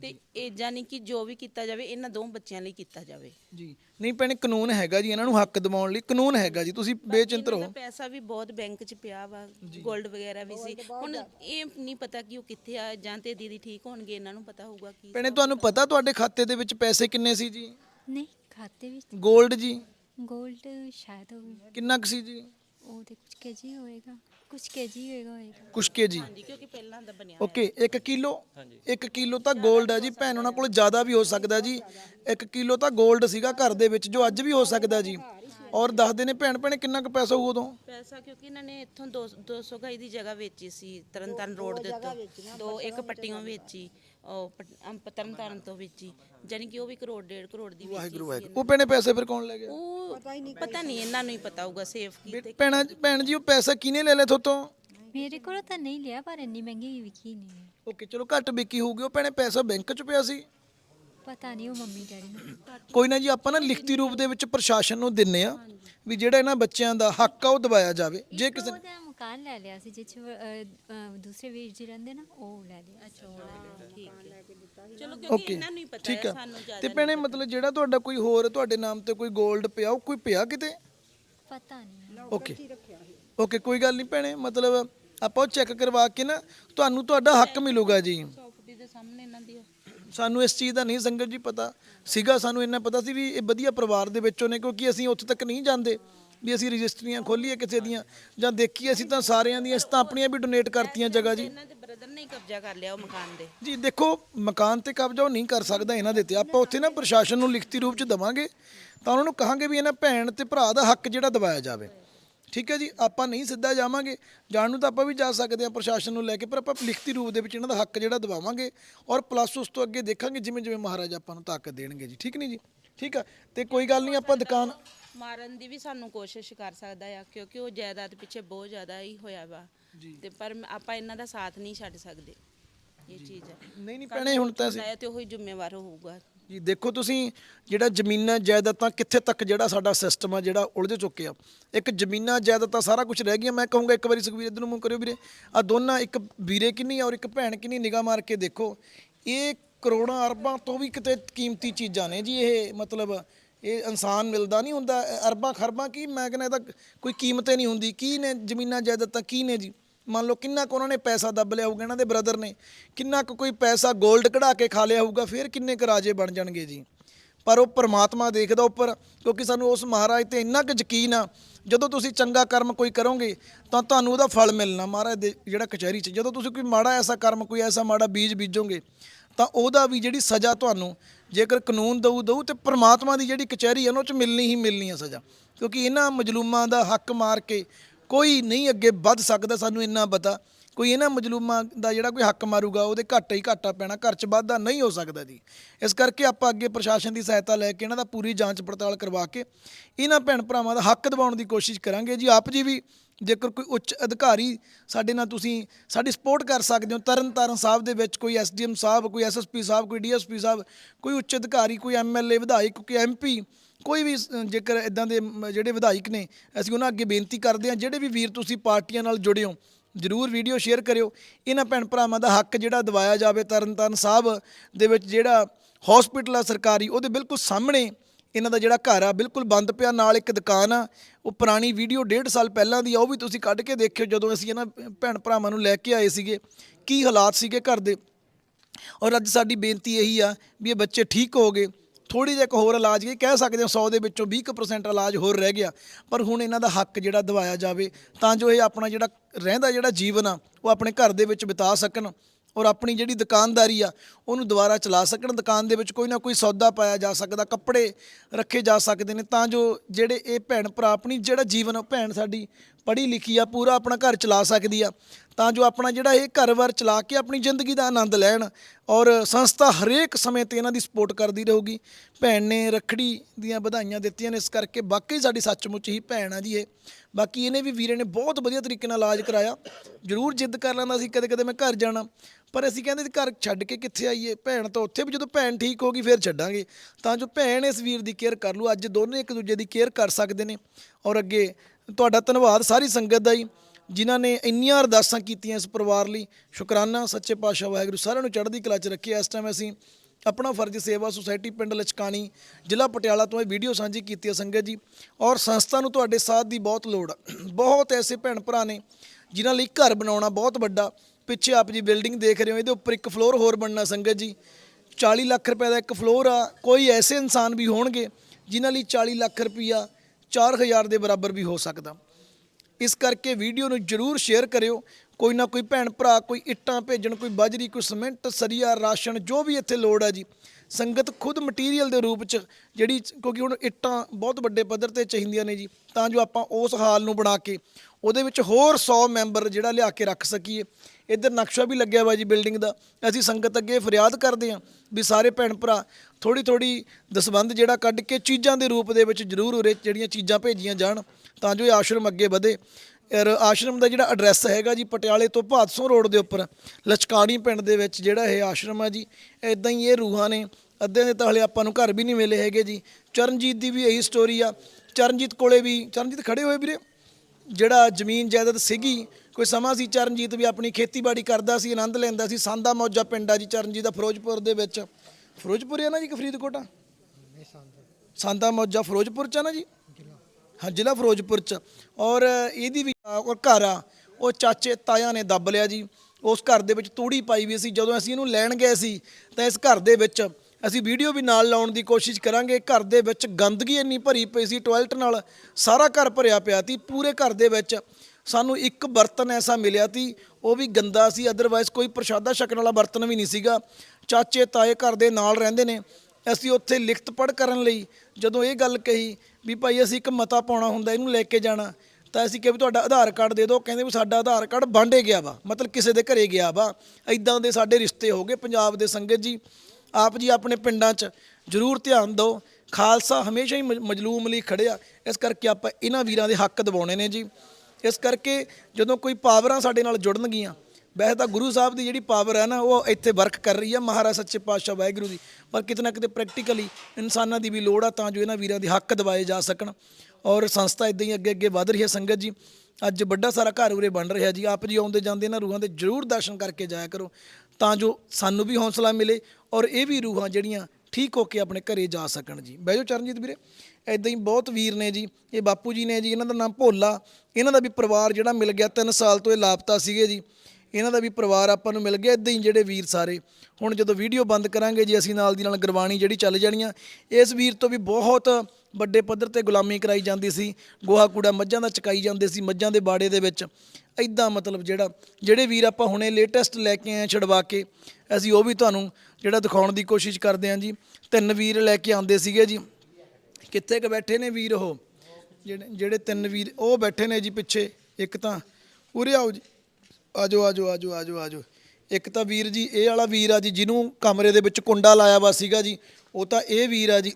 ਤੇ ਇਹ ਜਾਨੀ ਕਿ ਜੋ ਵੀ ਕੀਤਾ ਜਾਵੇ ਇਹਨਾਂ ਦੋ ਬੱਚਿਆਂ ਲਈ ਕੀਤਾ ਜਾਵੇ। ਜੀ। ਨਹੀਂ ਭੈਣੇ ਕਾਨੂੰਨ ਹੈਗਾ ਜੀ ਇਹਨਾਂ ਨੂੰ ਹੱਕ ਦਿਵਾਉਣ ਲਈ ਕਾਨੂੰਨ ਹੈਗਾ ਜੀ ਤੁਸੀਂ ਬੇਚਿੰਤ ਰਹੋ ਪੈਸਾ ਵੀ ਬਹੁਤ ਬੈਂਕ 'ਚ ਪਿਆ ਵਾ 골ਡ ਵਗੈਰਾ ਵੀ ਸੀ। ਹੁਣ ਇਹ ਨਹੀਂ ਪਤਾ ਕਿ ਉਹ ਕਿੱਥੇ ਆ ਜਾਂ ਤੇ ਦੀਦੀ ਠੀਕ ਹੋਣਗੇ ਇਹਨਾਂ ਨੂੰ ਪਤਾ ਹੋਊਗਾ ਕੀ ਭੈਣੇ ਤੁਹਾਨੂੰ ਪਤਾ ਤੁਹਾਡੇ ਖਾਤੇ ਦੇ ਵਿੱਚ ਪੈਸੇ ਕਿੰਨੇ ਸੀ ਜੀ? ਨਹੀਂ ਖਾਤੇ ਵਿੱਚ 골ਡ ਜੀ? 골ਡ ਸ਼ਾਇਦ ਹੋਵੇ ਕਿੰਨਾ ਕੁ ਸੀ ਜੀ? ਉਹ ਤੇ ਕੇ ਜੀ ਹੋਏਗਾ। ਕੁਝ ਕੇਜੀ ਹੋਏਗਾ ਹੋਏਗਾ ਕੁਛ ਕੇ ਜੀ। ਹਾਂਜੀ ਕਿਉਂਕਿ ਪਹਿਲਾਂ ਦਾ ਬਣਿਆ ਓਕੇ 1 ਕਿਲੋ 1 ਕਿਲੋ ਤਾਂ 골ਡ ਹੈ ਜੀ ਭੈਣ ਉਹਨਾਂ ਕੋਲ ਜ਼ਿਆਦਾ ਵੀ ਹੋ ਸਕਦਾ ਜੀ। 1 ਕਿਲੋ ਤਾਂ 골ਡ ਸੀਗਾ ਘਰ ਦੇ ਵਿੱਚ ਜੋ ਅੱਜ ਵੀ ਹੋ ਸਕਦਾ ਜੀ। ਔਰ ਦੱਸਦੇ ਨੇ ਭੈਣ ਭੈਣੇ ਕਿੰਨਾ ਕੁ ਪੈਸਾ ਹੋਊ ਉਦੋਂ? ਪੈਸਾ ਕਿਉਂਕਿ ਇਹਨਾਂ ਨੇ ਇੱਥੋਂ 200 ਗਾਈ ਦੀ ਜਗ੍ਹਾ ਵੇਚੀ ਸੀ ਤਰਨਤਾਰਨ ਰੋਡ ਦੇ ਉੱਤੇ। ਦੋ ਇੱਕ ਪੱਟੀਆਂ ਵੇਚੀ। ਉਹ ਪਟ- ਅੰਪ- ਤਰਨਤਾਰਨ ਤੋਂ ਵੇਚੀ ਜਾਨੀ ਕਿ ਉਹ ਵੀ ਕਰੋੜ ਡੇਢ ਕਰੋੜ ਦੀ ਵੇਚੀ ਵਾਹਿਗੁਰੂ ਸੀ ਵਾਹਿਗੁਰੂ। ਉਹ ਭੈਣੇ ਪੈਸੇ ਫਿਰ ਕੌਣ ਲੈ ਗਿਆ? ਉਹ ਪਤਾ ਨਹੀਂ ਇਹਨਾਂ ਨੂੰ ਹੀ ਪਤਾ ਹੋਊਗਾ ਸੇਫ ਕੀਤੇ ਭੈਣਾ ਭੈਣ ਜੀ ਉਹ ਪੈਸਾ ਕਿਹਨੇ ਲੈ ਲਿਆ ਤੁਹਾਤੋਂ ਮੇਰੇ ਕੋਲ ਤਾਂ ਨਹੀਂ ਲਿਆ ਪਰ ਇੰਨੀ ਮਹਿੰਗੀ ਵਿਕੀ ਨਹੀਂ ਹੈ। ਓਕੇ ਚਲੋ ਘੱਟ ਵਿਕੀ ਹੋਊਗੀ ਉਹ ਭੈਣੇ ਪੈਸਾ ਬੈਂਕ 'ਚ ਪਿਆ ਸੀ। ਪਤਾ ਨਹੀਂ ਉਹ ਮੰਮੀ ਡੈਡੀ ਨੂੰ। ਕੋਈ ਨਾ ਜੀ ਆਪਾਂ ਨਾ ਲਿਖਤੀ ਰੂਪ ਦੇ ਵਿੱਚ ਪ੍ਰਸ਼ਾਸਨ ਨੂੰ ਦਿੰਨੇ ਆ ਵੀ ਜਿਹੜਾ ਇਹਨਾਂ ਬੱਚਿਆਂ ਦਾ ਹੱਕ ਆ ਉਹ ਦਬਾਇਆ ਜਾਵੇ। ਜੇ ਕਿਸੇ ਨੇ ਉਹਦਾ ਮਕਾਨ ਲੈ ਲਿਆ ਸੀ ਜਿੱਥੇ ਦੂਸਰੇ ਵੀਰ ਜੀ ਰਹਿੰਦੇ ਨਾ ਉਹ ਲੈ ਲਿਆ ਚਲੋ ਕਿਉਂਕਿ ਓਕੇ ਇਹਨਾਂ ਨੂੰ ਹੀ ਪਤਾ ਠੀਕ ਹੈ ਆ। ਸਾਨੂੰ ਜ਼ਿਆਦਾ ਤੇ ਭੈਣੇ ਮਤਲਬ ਜਿਹੜਾ ਤੁਹਾਡਾ ਕੋਈ ਹੋਰ ਤੁਹਾਡੇ ਨਾਮ ਤੇ ਕੋਈ 골ਡ ਪਿਆ ਉਹ ਕੋਈ ਪਿਆ ਕਿਤੇ? ਪਤਾ ਨਹੀਂ। ਓਕੇ। ਓਕੇ ਕੋਈ ਗੱਲ ਨਹੀਂ ਭੈਣੇ ਮਤਲਬ ਆਪਾਂ ਉਹ ਚੈੱਕ ਕਰਵਾ ਕੇ ਨਾ ਤੁਹਾਨੂੰ ਤੁਹਾਡਾ ਹੱਕ ਮਿਲੂਗਾ ਜੀ। ਪ੍ਰਾਪਰਟੀ ਦੇ ਸਾਹਮਣੇ ਇਹਨਾਂ ਦੀ ਉਹ- ਸਾਨੂੰ ਇਸ ਚੀਜ਼ ਦਾ ਨਹੀਂ ਸੰਗਤ ਜੀ ਪਤਾ। ਸੀਗਾ ਸਾਨੂੰ ਇੰਨਾ ਪਤਾ ਸੀ ਵੀ ਇਹ ਵਧੀਆ ਪਰਿਵਾਰ ਦੇ ਵਿੱਚੋਂ ਨੇ ਕਿਉਂਕਿ ਅਸੀਂ ਉੱਥੇ ਤੱਕ ਨਹੀਂ ਜਾਂਦੇ। ਵੀ ਅਸੀਂ ਰਜਿਸਟਰੀਆਂ ਖੋਲੀਏ ਕਿਸੇ ਦੀਆਂ ਜਾਂ ਦੇਖੀਏ ਅਸੀਂ ਤਾਂ ਸਾਰਿਆਂ ਦੀਆਂ ਅਸੀਂ ਤਾਂ ਆਪਣੀਆਂ ਵੀ ਡੋਨੇਟ ਕਰਤੀਆਂ ਜਗ੍ਹਾ ਜੀ। ਇਹਨਾਂ ਦੇ ਬ੍ਰਦਰ ਨੇ ਹੀ ਕਬਜ਼ਾ ਕਰ ਲਿਆ ਉਹ ਮਕਾਨ ਦੇ। ਜੀ ਦੇਖੋ ਮਕਾਨ ਤੇ ਕਬਜ਼ਾ ਉਹ ਨਹੀਂ ਕਰ ਸਕਦਾ ਇਹਨਾਂ ਦੇ ਤੇ। ਆਪਾਂ ਉੱਥੇ ਨਾ ਪ੍ਰਸ਼ਾਸਨ ਨੂੰ ਲਿਖਤੀ ਰੂਪ ਚ ਦਵਾਂਗੇ ਤਾਂ ਉਹਨਾਂ ਨੂੰ ਕਹਾਂਗੇ ਵੀ ਇਹਨਾਂ ਭੈਣ ਤੇ ਭਰਾ ਦਾ ਹੱਕ ਜਿਹੜਾ ਦਬਾਇਆ ਜਾਵੇ। ਠੀਕ ਹੈ ਜੀ ਆਪਾਂ ਨਹੀਂ ਸਿੱਧਾ ਜਾਵਾਂਗੇ ਜਾਣ ਨੂੰ ਤਾਂ ਆਪਾਂ ਵੀ ਜਾ ਸਕਦੇ ਹਾਂ ਪ੍ਰਸ਼ਾਸਨ ਨੂੰ ਲੈ ਕੇ ਪਰ ਆਪਾਂ ਲਿਖਤੀ ਰੂਪ ਦੇ ਵਿੱਚ ਇਹਨਾਂ ਦਾ ਹੱਕ ਜਿਹੜਾ ਦਵਾਵਾਂਗੇ ਔਰ ਪਲੱਸ ਉਸ ਤੋਂ ਅੱਗੇ ਦੇਖਾਂਗੇ ਜਿਵੇਂ ਜਿਵੇਂ ਮਹਾਰਾਜ ਆਪਾਂ ਨੂੰ ਤਾਕਤ ਦੇਣਗੇ ਜੀ। ਠੀਕ ਨਹੀਂ ਜੀ? ਠੀਕ ਆ? ਤੇ ਕੋਈ ਗੱਲ ਨਹੀਂ ਆਪਾਂ ਦੁਕਾਨ ਮਾਰਨ ਦੀ ਵੀ ਸਾਨੂੰ ਕੋਸ਼ਿਸ਼ ਕਰ ਸਕਦਾ ਆ ਕਿਉਂਕਿ ਉਹ ਜਾਇਦਾਦ ਪਿੱਛੇ ਬਹੁਤ ਜ਼ਿਆਦਾ ਹੀ ਹੋਇਆ ਵਾ। ਤੇ ਪਰ ਆਪਾਂ ਇਹਨਾਂ ਦਾ ਸਾਥ ਨਹੀਂ ਛੱਡ ਸਕਦੇ। ਇਹ ਚੀਜ਼ ਹੈ ਨਹੀਂ ਨਹੀਂ ਭੈਣੇ ਹੁਣ ਤਾਂ ਅਸੀਂ ਹੈ ਤੇ ਉਹੀ ਜ਼ਿੰਮੇਵਾਰ ਹੋਊਗਾ। ਜੀ ਦੇਖੋ ਤੁਸੀਂ ਜਿਹੜਾ ਜ਼ਮੀਨਾਂ ਜਾਇਦਾਦਾਂ ਕਿੱਥੇ ਤੱਕ ਜਿਹੜਾ ਸਾਡਾ ਸਿਸਟਮ ਆ ਜਿਹੜਾ ਉਲਝ ਚੁੱਕਿਆ। ਇੱਕ ਜ਼ਮੀਨਾਂ ਜਾਇਦਾਦਾਂ ਸਾਰਾ ਕੁਝ ਰਹਿ ਗਿਆ ਮੈਂ ਕਹੂੰਗਾ ਇੱਕ ਵਾਰੀ ਸੁਖਵੀਰ ਇਧਰ ਨੂੰ ਮੂੰਹ ਕਰਿਓ ਵੀਰੇ। ਆ ਦੋਨਾਂ ਇੱਕ ਵੀਰੇ ਕਿੰਨੀ ਔਰ ਇੱਕ ਭੈਣ ਕਿੰਨੀ ਨਿਗਾਹ ਮਾਰ ਕੇ ਦੇਖੋ। ਇਹ ਕਰੋੜਾਂ ਅਰਬਾਂ ਤੋਂ ਵੀ ਕਿਤੇ ਕੀਮਤੀ ਚੀਜ਼ਾਂ ਨੇ ਜੀ ਇਹ ਮਤਲਬ ਇਹ ਇਨਸਾਨ ਮਿਲਦਾ ਨਹੀਂ ਹੁੰਦਾ ਅਰਬਾਂ ਖਰਬਾਂ ਕੀ, ਮੈਂ ਕਹਿੰਦਾ ਇਹਦਾ ਕੋਈ ਕੀਮਤ ਹੀ ਨਹੀਂ ਹੁੰਦੀ। ਕੀ ਨੇ ਜ਼ਮੀਨਾਂ ਜਾਇਦਾਦਾਂ ਕੀ ਨੇ ਜੀ? ਮੰਨ ਲਓ ਕਿੰਨਾ ਕੁ ਉਹਨਾਂ ਨੇ ਪੈਸਾ ਦੱਬ ਲਿਆ ਹੋਊਗਾ ਇਹਨਾਂ ਦੇ ਬ੍ਰਦਰ ਨੇ, ਕਿੰਨਾ ਕੁ ਕੋਈ ਪੈਸਾ 골ਡ ਕਢਾ ਕੇ ਖਾ ਲਿਆ ਹੋਊਗਾ, ਫਿਰ ਕਿੰਨੇ ਕੁ ਰਾਜੇ ਬਣ ਜਾਣਗੇ ਜੀ? ਪਰ ਉਹ ਪਰਮਾਤਮਾ ਦੇਖਦਾ ਉੱਪਰ, ਕਿਉਂਕਿ ਸਾਨੂੰ ਉਸ ਮਹਾਰਾਜ ਤੇ ਇੰਨਾ ਕੁ ਯਕੀਨ ਆ, ਜਦੋਂ ਤੁਸੀਂ ਚੰਗਾ ਕਰਮ ਕੋਈ ਕਰੋਗੇ, ਤਾਂ ਤੁਹਾਨੂੰ ਉਹਦਾ ਫਲ ਮਿਲਣਾ। ਮਹਾਰਾਜ ਦੇ ਜਿਹੜਾ ਕਚਹਿਰੀ 'ਚ, ਜਦੋਂ ਤੁਸੀਂ ਕੋਈ ਮਾੜਾ ਐਸਾ ਕਰਮ, ਕੋਈ ਐਸਾ ਮਾੜਾ ਬੀਜ ਬੀਜੋਗੇ, ਤਾਂ ਉਹਦਾ ਵੀ ਜਿਹੜੀ ਸਜ਼ਾ ਤੁਹਾਨੂੰ ਜੇਕਰ ਕਾਨੂੰਨ ਦਊ ਦਊ ਤੇ ਪ੍ਰਮਾਤਮਾ ਦੀ ਜਿਹੜੀ ਕਚਹਿਰੀ ਹੈ ਉਹਨਾਂ 'ਚ ਮਿਲਣੀ ਹੀ ਮਿਲਣੀ ਹੈ ਸਜ਼ਾ। ਕਿਉਂਕਿ ਇਹਨਾਂ ਮਜਲੂਮਾਂ ਦਾ ਹੱਕ ਮਾਰ ਕੇ ਕੋਈ ਨਹੀਂ ਅੱਗੇ ਵੱਧ ਸਕਦਾ, ਸਾਨੂੰ ਇੰਨਾ ਪਤਾ। ਕੋਈ ਇਹਨਾਂ ਮਜਲੂਮਾਂ ਦਾ ਜਿਹੜਾ ਕੋਈ ਹੱਕ ਮਾਰੂਗਾ, ਉਹਦੇ ਘਾਟਾ ਹੀ ਘਾਟਾ ਪੈਣਾ, ਘਰ 'ਚ ਵਾਧਾ ਨਹੀਂ ਹੋ ਸਕਦਾ ਜੀ। ਇਸ ਕਰਕੇ ਆਪਾਂ ਅੱਗੇ ਪ੍ਰਸ਼ਾਸਨ ਦੀ ਸਹਾਇਤਾ ਲੈ ਕੇ ਇਹਨਾਂ ਦਾ ਪੂਰੀ ਜਾਂਚ ਪੜਤਾਲ ਕਰਵਾ ਕੇ ਇਹਨਾਂ ਭੈਣ ਭਰਾਵਾਂ ਦਾ ਹੱਕ ਦਿਵਾਉਣ ਦੀ ਕੋਸ਼ਿਸ਼ ਕਰਾਂਗੇ ਜੀ। ਆਪ ਜੀ ਵੀ ਜੇਕਰ ਕੋਈ ਉੱਚ ਅਧਿਕਾਰੀ ਸਾਡੇ ਨਾਲ ਤੁਸੀਂ ਸਾਡੀ ਸਪੋਰਟ ਕਰ ਸਕਦੇ ਹੋ ਤਰਨ ਤਾਰਨ ਸਾਹਿਬ ਦੇ ਵਿੱਚ ਕੋਈ ਐਸਡੀਐਮ ਸਾਹਿਬ, ਕੋਈ ਐਸਐਸਪੀ ਸਾਹਿਬ, ਕੋਈ ਡੀਐਸਪੀ ਸਾਹਿਬ, ਕੋਈ ਉੱਚ ਅਧਿਕਾਰੀ, ਕੋਈ ਐਮਐਲਏ ਵਿਧਾਇਕ, ਕੋਈ ਐਮਪੀ ਕੋਈ ਵੀ ਜੇਕਰ ਇਦਾਂ ਦੇ ਜਿਹੜੇ ਵਿਧਾਇਕ ਨੇ, ਅਸੀਂ ਉਹਨਾਂ ਅੱਗੇ ਬੇਨਤੀ ਕਰਦੇ ਹਾਂ, ਜਿਹੜੇ ਵੀ ਵੀਰ ਤੁਸੀਂ ਪਾਰਟੀਆਂ ਨਾਲ ਜੁੜੇ ਹੋ ਜਰੂਰ ਵੀਡੀਓ ਸ਼ੇਅਰ ਕਰਿਓ। ਇਹਨਾਂ ਭੈਣ ਭਰਾਵਾਂ ਦਾ ਹੱਕ ਜਿਹੜਾ ਦਿਵਾਇਆ ਜਾਵੇ ਤਰਨਤਾਰਨ ਸਾਹਿਬ ਦੇ ਵਿੱਚ, ਜਿਹੜਾ ਹਸਪੀਟਲ ਆ ਸਰਕਾਰੀ, ਉਹਦੇ ਬਿਲਕੁਲ ਸਾਹਮਣੇ ਇਹਨਾਂ ਦਾ ਜਿਹੜਾ ਘਰ ਆ, ਬਿਲਕੁਲ ਬੰਦ ਪਿਆ। ਨਾਲ ਇੱਕ ਦੁਕਾਨ ਆ, ਉਹ ਪੁਰਾਣੀ ਵੀਡੀਓ ਡੇਢ ਸਾਲ ਪਹਿਲਾਂ ਦੀ ਆ, ਉਹ ਵੀ ਤੁਸੀਂ ਕੱਢ ਕੇ ਦੇਖਿਓ ਜਦੋਂ ਅਸੀਂ ਇਹਨਾਂ ਭੈਣ ਭਰਾਵਾਂ ਨੂੰ ਲੈ ਕੇ ਆਏ ਸੀਗੇ, ਕੀ ਹਾਲਾਤ ਸੀਗੇ ਘਰ ਦੇ। ਔਰ ਅੱਜ ਸਾਡੀ ਬੇਨਤੀ ਇਹੀ ਆ ਵੀ ਇਹ ਬੱਚੇ ਠੀਕ ਹੋ ਗਏ। ਥੋੜੀ ਜਿਹੀ ਇੱਕ ਹੋਰ ਇਲਾਜ ਇਹ ਕਹਿ ਸਕਦੇ ਹੋ 100 ਦੇ ਵਿੱਚੋਂ 20% ਇਲਾਜ ਹੋਰ ਰਹਿ ਗਿਆ, ਪਰ ਹੁਣ ਇਹਨਾਂ ਦਾ ਹੱਕ ਜਿਹੜਾ ਦਿਵਾਇਆ ਜਾਵੇ, ਤਾਂ ਜੋ ਇਹ ਆਪਣਾ ਜਿਹੜਾ ਰਹਿੰਦਾ ਜਿਹੜਾ ਜੀਵਨ ਆ, ਉਹ ਆਪਣੇ ਘਰ ਦੇ ਵਿੱਚ ਬਿਤਾ ਸਕਣ ਔਰ ਆਪਣੀ ਜਿਹੜੀ ਦੁਕਾਨਦਾਰੀ ਆ, ਉਹਨੂੰ ਦੁਬਾਰਾ ਚਲਾ ਸਕਣ। ਦੁਕਾਨ ਦੇ ਵਿੱਚ ਕੋਈ ਨਾ ਕੋਈ ਸੌਦਾ ਪਾਇਆ ਜਾ ਸਕਦਾ, ਕੱਪੜੇ ਰੱਖੇ ਜਾ ਸਕਦੇ ਨੇ, ਤਾਂ ਜੋ ਜਿਹੜੇ ਇਹ ਭੈਣ ਭਰਾ ਆਪਣੀ ਜਿਹੜਾ ਜੀਵਨ ਭੈਣ ਸਾਡੀ ਪੜ੍ਹੀ ਲਿਖੀ ਆ, ਪੂਰਾ ਆਪਣਾ ਘਰ ਚਲਾ ਸਕਦੀ ਆ। ਤਾਂ ਜੋ ਆਪਣਾ ਜਿਹੜਾ ਇਹ ਘਰ-ਬਾਰ ਚਲਾ ਕੇ ਆਪਣੀ ਜ਼ਿੰਦਗੀ ਦਾ ਆਨੰਦ ਲੈਣ ਔਰ ਸੰਸਥਾ ਹਰੇਕ ਸਮੇਂ ਤੇ ਇਹਨਾਂ ਦੀ ਸਪੋਰਟ ਕਰਦੀ ਰਹੂਗੀ। ਭੈਣ ਨੇ ਰਖੜੀ ਦੀਆਂ ਵਧਾਈਆਂ ਦਿੱਤੀਆਂ ਨੇ, ਇਸ ਕਰਕੇ ਵਾਕਈ ਸਾਡੀ ਸੱਚਮੁੱਚ ਹੀ ਭੈਣ ਆ ਜੀ ਇਹ। ਬਾਕੀ ਇਹਨੇ ਵੀ ਵੀਰੇ ਨੇ ਬਹੁਤ ਵਧੀਆ ਤਰੀਕੇ ਨਾਲ ਇਲਾਜ ਕਰਾਇਆ। ਜ਼ਰੂਰ ਜਿੱਦ ਕਰ ਲੈਂਦਾ ਸੀ ਕਦੇ ਕਦੇ ਮੈਂ ਘਰ ਜਾਣਾ। ਪਰ ਅਸੀਂ ਕਹਿੰਦੇ ਸੀ, ਘਰ ਛੱਡ ਕੇ ਕਿੱਥੇ ਆਈਏ? ਭੈਣ ਤਾਂ ਉੱਥੇ ਵੀ ਜਦੋਂ ਭੈਣ ਠੀਕ ਹੋ ਗਈ, ਫਿਰ ਛੱਡਾਂਗੇ। ਤਾਂ ਜੋ ਭੈਣ ਇਸ ਵੀਰ ਦੀ ਕੇਅਰ ਕਰ ਲੂ। ਅੱਜ ਦੋਨੇ ਇੱਕ ਦੂਜੇ ਦੀ ਕੇਅਰ ਕਰ ਸਕਦੇ ਨੇ। ਔਰ ਅੱਗੇ ਤੁਹਾਡਾ ਧੰਨਵਾਦ ਸਾਰੀ ਸੰਗਤ ਦਾ ਹੀ ਜਿਨ੍ਹਾਂ ਨੇ ਇੰਨੀਆਂ ਅਰਦਾਸਾਂ ਕੀਤੀਆਂ ਇਸ ਪਰਿਵਾਰ ਲਈ, ਸ਼ੁਕਰਾਨਾ, ਸੱਚੇ ਪਾਤਸ਼ਾਹ ਵਾਹਿਗੁਰੂ, ਸਾਰਿਆਂ ਨੂੰ ਚੜ੍ਹਦੀ ਕਲਾ 'ਚ ਰੱਖੇ। ਇਸ ਟਾਈਮ ਅਸੀਂ ਆਪਣਾ ਫਰਜ਼ ਸੇਵਾ ਸੁਸਾਇਟੀ ਪਿੰਡ ਲਚਕਾਣੀ, ਜ਼ਿਲ੍ਹਾ ਪਟਿਆਲਾ ਤੋਂ ਇਹ ਵੀਡੀਓ ਸਾਂਝੀ ਕੀਤੀ ਹੈ ਸੰਗਤ ਜੀ। ਔਰ ਸੰਸਥਾ ਨੂੰ ਤੁਹਾਡੇ ਸਾਥ ਦੀ ਬਹੁਤ ਲੋੜ ਆ। ਬਹੁਤ ਐਸੇ ਭੈਣ ਭਰਾ ਨੇ ਜਿਨ੍ਹਾਂ ਲਈ ਘਰ ਬਣਾਉਣਾ ਬਹੁਤ ਵੱਡਾ। ਪਿੱਛੇ ਆਪ ਜੀ ਬਿਲਡਿੰਗ ਦੇਖ ਰਹੇ ਹੋ, ਇਹਦੇ ਉੱਪਰ ਇੱਕ ਫਲੋਰ ਹੋਰ ਬਣਨਾ ਸੰਗਤ ਜੀ। 40 ਲੱਖ ਰੁਪਏ ਦਾ ਇੱਕ ਫਲੋਰ ਆ। ਕੋਈ ਐਸੇ ਇਨਸਾਨ ਵੀ ਹੋਣਗੇ ਜਿਨ੍ਹਾਂ ਲਈ 40 ਲੱਖ ਰੁਪਈਆ 4000 ਦੇ ਬਰਾਬਰ ਵੀ ਹੋ ਸਕਦਾ। ਇਸ ਕਰਕੇ ਵੀਡੀਓ ਨੂੰ ਜਰੂਰ ਸ਼ੇਅਰ ਕਰਿਓ। ਕੋਈ ਨਾ ਕੋਈ ਭੈਣ ਭਰਾ, ਕੋਈ ਇੱਟਾਂ ਭੇਜਣ, ਕੋਈ ਬਾਜਰੀ, ਕੋਈ ਸੀਮੈਂਟ, ਸਰੀਆ, ਰਾਸ਼ਨ, ਜੋ ਵੀ ਇੱਥੇ ਲੋੜ ਹੈ ਜੀ। ਸੰਗਤ ਖੁਦ ਮਟੀਰੀਅਲ ਦੇ ਰੂਪ ਚ ਜਿਹੜੀ ਕਿਉਂਕਿ ਹੁਣ ਇੱਟਾਂ ਬਹੁਤ ਵੱਡੇ ਪੱਧਰ ਤੇ ਚਾਹੀਦੀਆਂ ਨੇ ਜੀ, ਤਾਂ ਜੋ ਆਪਾਂ ਉਸ ਹਾਲ ਨੂੰ ਬਣਾ ਕੇ ਉਹਦੇ ਵਿੱਚ ਹੋਰ 100 ਮੈਂਬਰ ਜਿਹੜਾ ਲਿਆ ਕੇ ਰੱਖ ਸਕੀਏ। ਇੱਧਰ ਨਕਸ਼ਾ ਵੀ ਲੱਗਿਆ ਵਾ ਜੀ ਬਿਲਡਿੰਗ ਦਾ। ਅਸੀਂ ਸੰਗਤ ਅੱਗੇ ਫਰਿਆਦ ਕਰਦੇ ਹਾਂ ਵੀ ਸਾਰੇ ਭੈਣ ਭਰਾ ਥੋੜੀ ਥੋੜੀ ਦਸਵੰਧ ਜਿਹੜਾ ਕੱਢ ਕੇ ਚੀਜ਼ਾਂ ਦੇ ਰੂਪ ਦੇ ਵਿੱਚ ਜ਼ਰੂਰ ਉਰੇ ਜਿਹੜੀਆਂ ਚੀਜ਼ਾਂ ਭੇਜੀਆਂ ਜਾਣ। ਤਾਂ ਜੋ ਇਹ ਆਸ਼ਰਮ ਅੱਗੇ ਵਧੇ। ਔਰ ਆਸ਼ਰਮ ਦਾ ਜਿਹੜਾ ਐਡਰੈਸ ਹੈਗਾ ਜੀ ਪਟਿਆਲੇ ਤੋਂ ਭਾਦਸੋਂ ਰੋਡ ਦੇ ਉੱਪਰ ਲਚਕਾਣੀ ਪਿੰਡ ਦੇ ਵਿੱਚ ਜਿਹੜਾ ਇਹ ਆਸ਼ਰਮ ਆ ਜੀ ਇਦਾਂ ਹੀ ਇਹ ਰੂਹਾਂ ਨੇ। ਅੱਧੇ ਦੇ ਤਾਂ ਹਲੇ ਆਪਾਂ ਨੂੰ ਘਰ ਵੀ ਨਹੀਂ ਮਿਲੇ ਹੈਗੇ ਜੀ। ਚਰਨਜੀਤ ਦੀ ਵੀ ਇਹੀ ਸਟੋਰੀ ਆ। ਚਰਨਜੀਤ ਕੋਲੇ ਵੀ ਚਰਨਜੀਤ ਖੜੇ ਹੋਏ ਵੀਰੇ? ਜਿਹੜਾ ਜ਼ਮੀਨ ਜਾਇਦਾਦ ਸੀਗੀ ਕੋਈ ਸਮਾਂ ਸੀ ਚਰਨਜੀਤ ਵੀ ਆਪਣੀ ਖੇਤੀਬਾੜੀ ਕਰਦਾ ਸੀ ਆਨੰਦ ਲੈਂਦਾ ਸੀ। ਸਾਂਦਾ ਮੌਜਾ ਪਿੰਡ ਆ ਜੀ ਚਰਨਜੀਤ ਦਾ ਫਿਰੋਜ਼ਪੁਰ ਦੇ ਵਿੱਚ। ਫਿਰੋਜ਼ਪੁਰ ਹੈ ਨਾ ਜੀ ਕਿ ਫਰੀਦਕੋਟ? ਆ ਸਾਂਦਾ ਮੌਜਾ ਫਿਰੋਜ਼ਪੁਰ ਚ ਆ ਨਾ ਜੀ? ਹਾਂ, ਜ਼ਿਲ੍ਹਾ ਫਿਰੋਜ਼ਪੁਰ ਚ। ਔਰ ਇਹਦੀ ਵੀ, ਔਰ ਘਰ ਆ। ਉਹ ਚਾਚੇ ਤਾਇਆ ਨੇ ਦੱਬ ਲਿਆ ਜੀ। ਉਸ ਘਰ ਦੇ ਵਿੱਚ ਤੂੜੀ ਪਾਈ ਵੀ ਸੀ। ਜਦੋਂ ਅਸੀਂ ਇਹਨੂੰ ਲੈਣ ਗਏ ਸੀ, ਤਾਂ ਇਸ ਘਰ ਦੇ ਵਿੱਚ ਅਸੀਂ ਵੀਡੀਓ ਵੀ ਨਾਲ ਲਾਉਣ ਦੀ ਕੋਸ਼ਿਸ਼ ਕਰਾਂਗੇ। ਘਰ ਦੇ ਵਿੱਚ ਗੰਦਗੀ ਇੰਨੀ ਭਰੀ ਪਈ ਸੀ, ਟਾਇਲਟ ਨਾਲ ਸਾਰਾ ਘਰ ਭਰਿਆ ਪਿਆ ਸੀ। ਪੂਰੇ ਘਰ ਦੇ ਵਿੱਚ ਸਾਨੂੰ ਇੱਕ ਬਰਤਨ ਐਸਾ ਮਿਲਿਆ ਸੀ। ਉਹ ਵੀ ਗੰਦਾ ਸੀ। ਅਦਰਵਾਈਜ਼ ਕੋਈ ਪ੍ਰਸ਼ਾਦਾ ਛਕਣ ਵਾਲਾ ਬਰਤਨ ਵੀ ਨਹੀਂ ਸੀਗਾ। ਚਾਚੇ ਤਾਏ ਘਰ ਦੇ ਨਾਲ ਰਹਿੰਦੇ ਨੇ। ਅਸੀਂ ਉੱਥੇ ਲਿਖਤ ਪੜ੍ਹ ਕਰਨ ਲਈ ਜਦੋਂ ਇਹ ਗੱਲ ਕਹੀ ਵੀ ਭਾਈ ਅਸੀਂ ਇੱਕ ਮਤਾ ਪਾਉਣਾ ਹੁੰਦਾ, ਇਹਨੂੰ ਲੈ ਕੇ ਜਾਣਾ, ਤਾਂ ਅਸੀਂ ਕਿਹਾ ਵੀ ਤੁਹਾਡਾ ਆਧਾਰ ਕਾਰਡ ਦੇ ਦਿਓ। ਕਹਿੰਦੇ ਵੀ ਸਾਡਾ ਆਧਾਰ ਕਾਰਡ ਵਾਂਡੇ ਗਿਆ ਵਾ, ਮਤਲਬ ਕਿਸੇ ਦੇ ਘਰੇ ਗਿਆ ਵਾ। ਇਦਾਂ ਦੇ ਸਾਡੇ ਰਿਸ਼ਤੇ ਹੋ ਗਏ ਪੰਜਾਬ ਦੇ ਸੰਗਤ ਜੀ। ਆਪ ਜੀ ਆਪਣੇ ਪਿੰਡਾਂ 'ਚ ਜ਼ਰੂਰ ਧਿਆਨ ਦਿਓ। ਖਾਲਸਾ ਹਮੇਸ਼ਾ ਹੀ ਮਜਲੂਮ ਲਈ ਖੜਿਆ। ਇਸ ਕਰਕੇ ਆਪਾਂ ਇਹਨਾਂ ਵੀਰਾਂ ਦੇ ਹੱਕ ਦਿਵਾਉਣੇ ਨੇ ਜੀ। ਇਸ ਕਰਕੇ ਜਦੋਂ ਕੋਈ ਪਾਵਰਾਂ ਸਾਡੇ ਨਾਲ ਜੁੜਨਗੀਆਂ ਵੈਸੇ ਤਾਂ ਗੁਰੂ ਸਾਹਿਬ ਦੀ ਜਿਹੜੀ ਪਾਵਰ ਹੈ ਨਾ, ਉਹ ਇੱਥੇ ਵਰਕ ਕਰ ਰਹੀ ਹੈ, ਮਹਾਰਾਜ ਸੱਚੇ ਪਾਤਸ਼ਾਹ ਵਾਹਿਗੁਰੂ ਦੀ। ਪਰ ਕਿਤੇ ਨਾ ਕਿਤੇ ਪ੍ਰੈਕਟੀਕਲੀ ਇਨਸਾਨਾਂ ਦੀ ਵੀ ਲੋੜ ਆ, ਤਾਂ ਜੋ ਇਹਨਾਂ ਵੀਰਾਂ ਦੇ ਹੱਕ ਦਿਵਾਏ ਜਾ ਸਕਣ। ਔਰ ਸੰਸਥਾ ਇਦਾਂ ਹੀ ਅੱਗੇ ਅੱਗੇ ਵਧ ਰਹੀ ਹੈ ਸੰਗਤ ਜੀ। ਅੱਜ ਵੱਡਾ ਸਾਰਾ ਘਰ ਉਰੇ ਬਣ ਰਿਹਾ ਜੀ। ਆਪ ਜੀ ਆਉਂਦੇ ਜਾਂਦੇ ਇਹਨਾਂ ਰੂਹਾਂ ਦੇ ਜ਼ਰੂਰ ਦਰਸ਼ਨ ਕਰਕੇ ਜਾਇਆ ਕਰੋ। ਤਾਂ ਜੋ ਸਾਨੂੰ ਵੀ ਹੌਸਲਾ ਮਿਲੇ ਔਰ ਇਹ ਵੀ ਰੂਹਾਂ ਜਿਹੜੀਆਂ ਠੀਕ ਹੋ ਕੇ ਆਪਣੇ ਘਰੇ ਜਾ ਸਕਣ ਜੀ। ਬਹਿ ਜਾਓ ਚਰਨਜੀਤ ਵੀਰੇ। ਐਦਾਂ ਹੀ ਬਹੁਤ ਵੀਰ ਨੇ ਜੀ। ਇਹ ਬਾਪੂ ਜੀ ਨੇ ਜੀ, ਇਹਨਾਂ ਦਾ ਨਾਮ ਭੋਲਾ। ਇਹਨਾਂ ਦਾ ਵੀ ਪਰਿਵਾਰ ਜਿਹੜਾ ਮਿਲ ਗਿਆ 3 ਸਾਲ ਤੋਂ ਇਹ ਲਾਪਤਾ ਸੀਗੇ ਜੀ। ਇਹਨਾਂ ਦਾ ਵੀ ਪਰਿਵਾਰ ਆਪਾਂ ਨੂੰ ਮਿਲ ਗਿਆ, ਇਦਾਂ ਹੀ ਜਿਹੜੇ ਵੀਰ ਸਾਰੇ। ਹੁਣ ਜਦੋਂ ਵੀਡੀਓ ਬੰਦ ਕਰਾਂਗੇ ਜੀ, ਅਸੀਂ ਨਾਲ ਦੀ ਨਾਲ ਗੁਰਬਾਣੀ ਜਿਹੜੀ ਚੱਲ ਜਾਣੀ ਆ, ਇਸ ਵੀਰ ਤੋਂ ਵੀ ਬਹੁਤ ਵੱਡੇ ਪੱਧਰ ਤੇ ਗੁਲਾਮੀ ਕਰਾਈ ਜਾਂਦੀ ਸੀ। ਗੋਹਾ ਕੂੜਾ ਮੱਝਾਂ ਦਾ ਚਕਾਈ ਜਾਂਦੇ ਸੀ, ਮੱਝਾਂ ਦੇ ਬਾੜੇ ਦੇ ਵਿੱਚ। ਇਦਾਂ ਮਤਲਬ ਜਿਹੜਾ, ਜਿਹੜੇ ਵੀਰ ਆਪਾਂ ਹੁਣੇ ਲੇਟੈਸਟ ਲੈ ਕੇ ਆਏ ਛਡਵਾ ਕੇ, ਅਸੀਂ ਉਹ ਵੀ ਤੁਹਾਨੂੰ ਜਿਹੜਾ ਦਿਖਾਉਣ ਦੀ ਕੋਸ਼ਿਸ਼ ਕਰਦੇ ਹਾਂ ਜੀ। ਤਿੰਨ ਵੀਰ ਲੈ ਕੇ ਆਉਂਦੇ ਸੀਗੇ ਜੀ। ਕਿੱਥੇ ਕ ਬੈਠੇ ਨੇ ਵੀਰ ਉਹ? ਜਿਹੜੇ ਜਿਹੜੇ ਤਿੰਨ ਵੀਰ, ਉਹ ਬੈਠੇ ਨੇ ਜੀ ਪਿੱਛੇ। ਇੱਕ ਤਾਂ, ਉਰੇ ਆਓ ਜੀ। ਆਜੋ ਆਜੋ ਆਜੋ ਆਜੋ ਆਜੋ। ਇੱਕ ਤਾਂ ਵੀਰ ਜੀ, ਇਹ ਵਾਲਾ ਵੀਰ ਆ ਜੀ, ਜਿਹਨੂੰ ਕਮਰੇ ਦੇ ਵਿੱਚ ਕੁੰਡਾ ਲਾਇਆ ਵਾ ਸੀਗਾ ਜੀ, ਉਹ ਤਾਂ ਇਹ ਵੀਰ ਆ ਜੀ।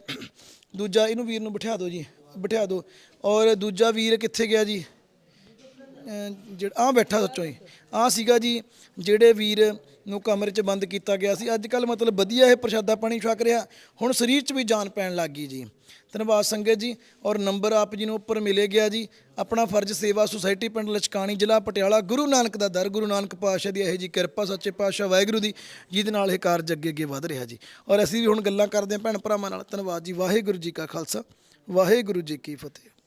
ਦੂਜਾ ਇਹਨੂੰ ਵੀਰ ਨੂੰ ਬਿਠਾ ਦਿਓ ਜੀ, ਬਿਠਾ ਦਿਓ। ਔਰ ਦੂਜਾ ਵੀਰ ਕਿੱਥੇ ਗਿਆ ਜੀ? ਅਹ ਜਿਹੜਾ ਆ ਬੈਠਾ ਸੱਚੋ ਜੀ ਆ ਸੀਗਾ ਜੀ, ਜਿਹੜੇ ਵੀਰ ਨੂੰ ਕਮਰੇ 'ਚ ਬੰਦ ਕੀਤਾ ਗਿਆ ਸੀ। ਅੱਜ ਕੱਲ ਮਤਲਬ ਵਧੀਆ ਇਹ ਪ੍ਰਸ਼ਾਦਾ ਪਾਣੀ ਛਕ ਰਿਹਾ। ਹੁਣ ਸਰੀਰ 'ਚ ਵੀ ਜਾਨ ਪੈਣ ਲੱਗ ਗਈ ਜੀ। ਧੰਨਵਾਦ ਸੰਗਤ ਜੀ। ਔਰ ਨੰਬਰ ਆਪ ਜੀ ਨੂੰ ਉੱਪਰ ਮਿਲੇ ਗਿਆ ਜੀ। ਆਪਣਾ ਫਰਜ਼ ਸੇਵਾ ਸੁਸਾਇਟੀ ਪਿੰਡ ਲਚਕਾਣੀ ਜ਼ਿਲ੍ਹਾ ਪਟਿਆਲਾ, ਗੁਰੂ ਨਾਨਕ ਦਾ ਦਰ, ਗੁਰੂ ਨਾਨਕ ਪਾਤਸ਼ਾਹ ਦੀ ਇਹ ਜੀ ਕਿਰਪਾ, ਸੱਚੇ ਪਾਤਸ਼ਾਹ ਵਾਹਿਗੁਰੂ ਦੀ, ਜਿਹਦੇ ਨਾਲ ਇਹ ਕਾਰਜ ਅੱਗੇ ਅੱਗੇ ਵਧ ਰਿਹਾ ਜੀ। ਔਰ ਅਸੀਂ ਵੀ ਹੁਣ ਗੱਲਾਂ ਕਰਦੇ ਹਾਂ ਭੈਣ ਭਰਾਵਾਂ ਨਾਲ। ਧੰਨਵਾਦ ਜੀ। ਵਾਹਿਗੁਰੂ ਜੀ ਕਾ ਖਾਲਸਾ। ਵਾਹਿਗੁਰੂ ਜੀ ਕੀ ਫਤਿਹ।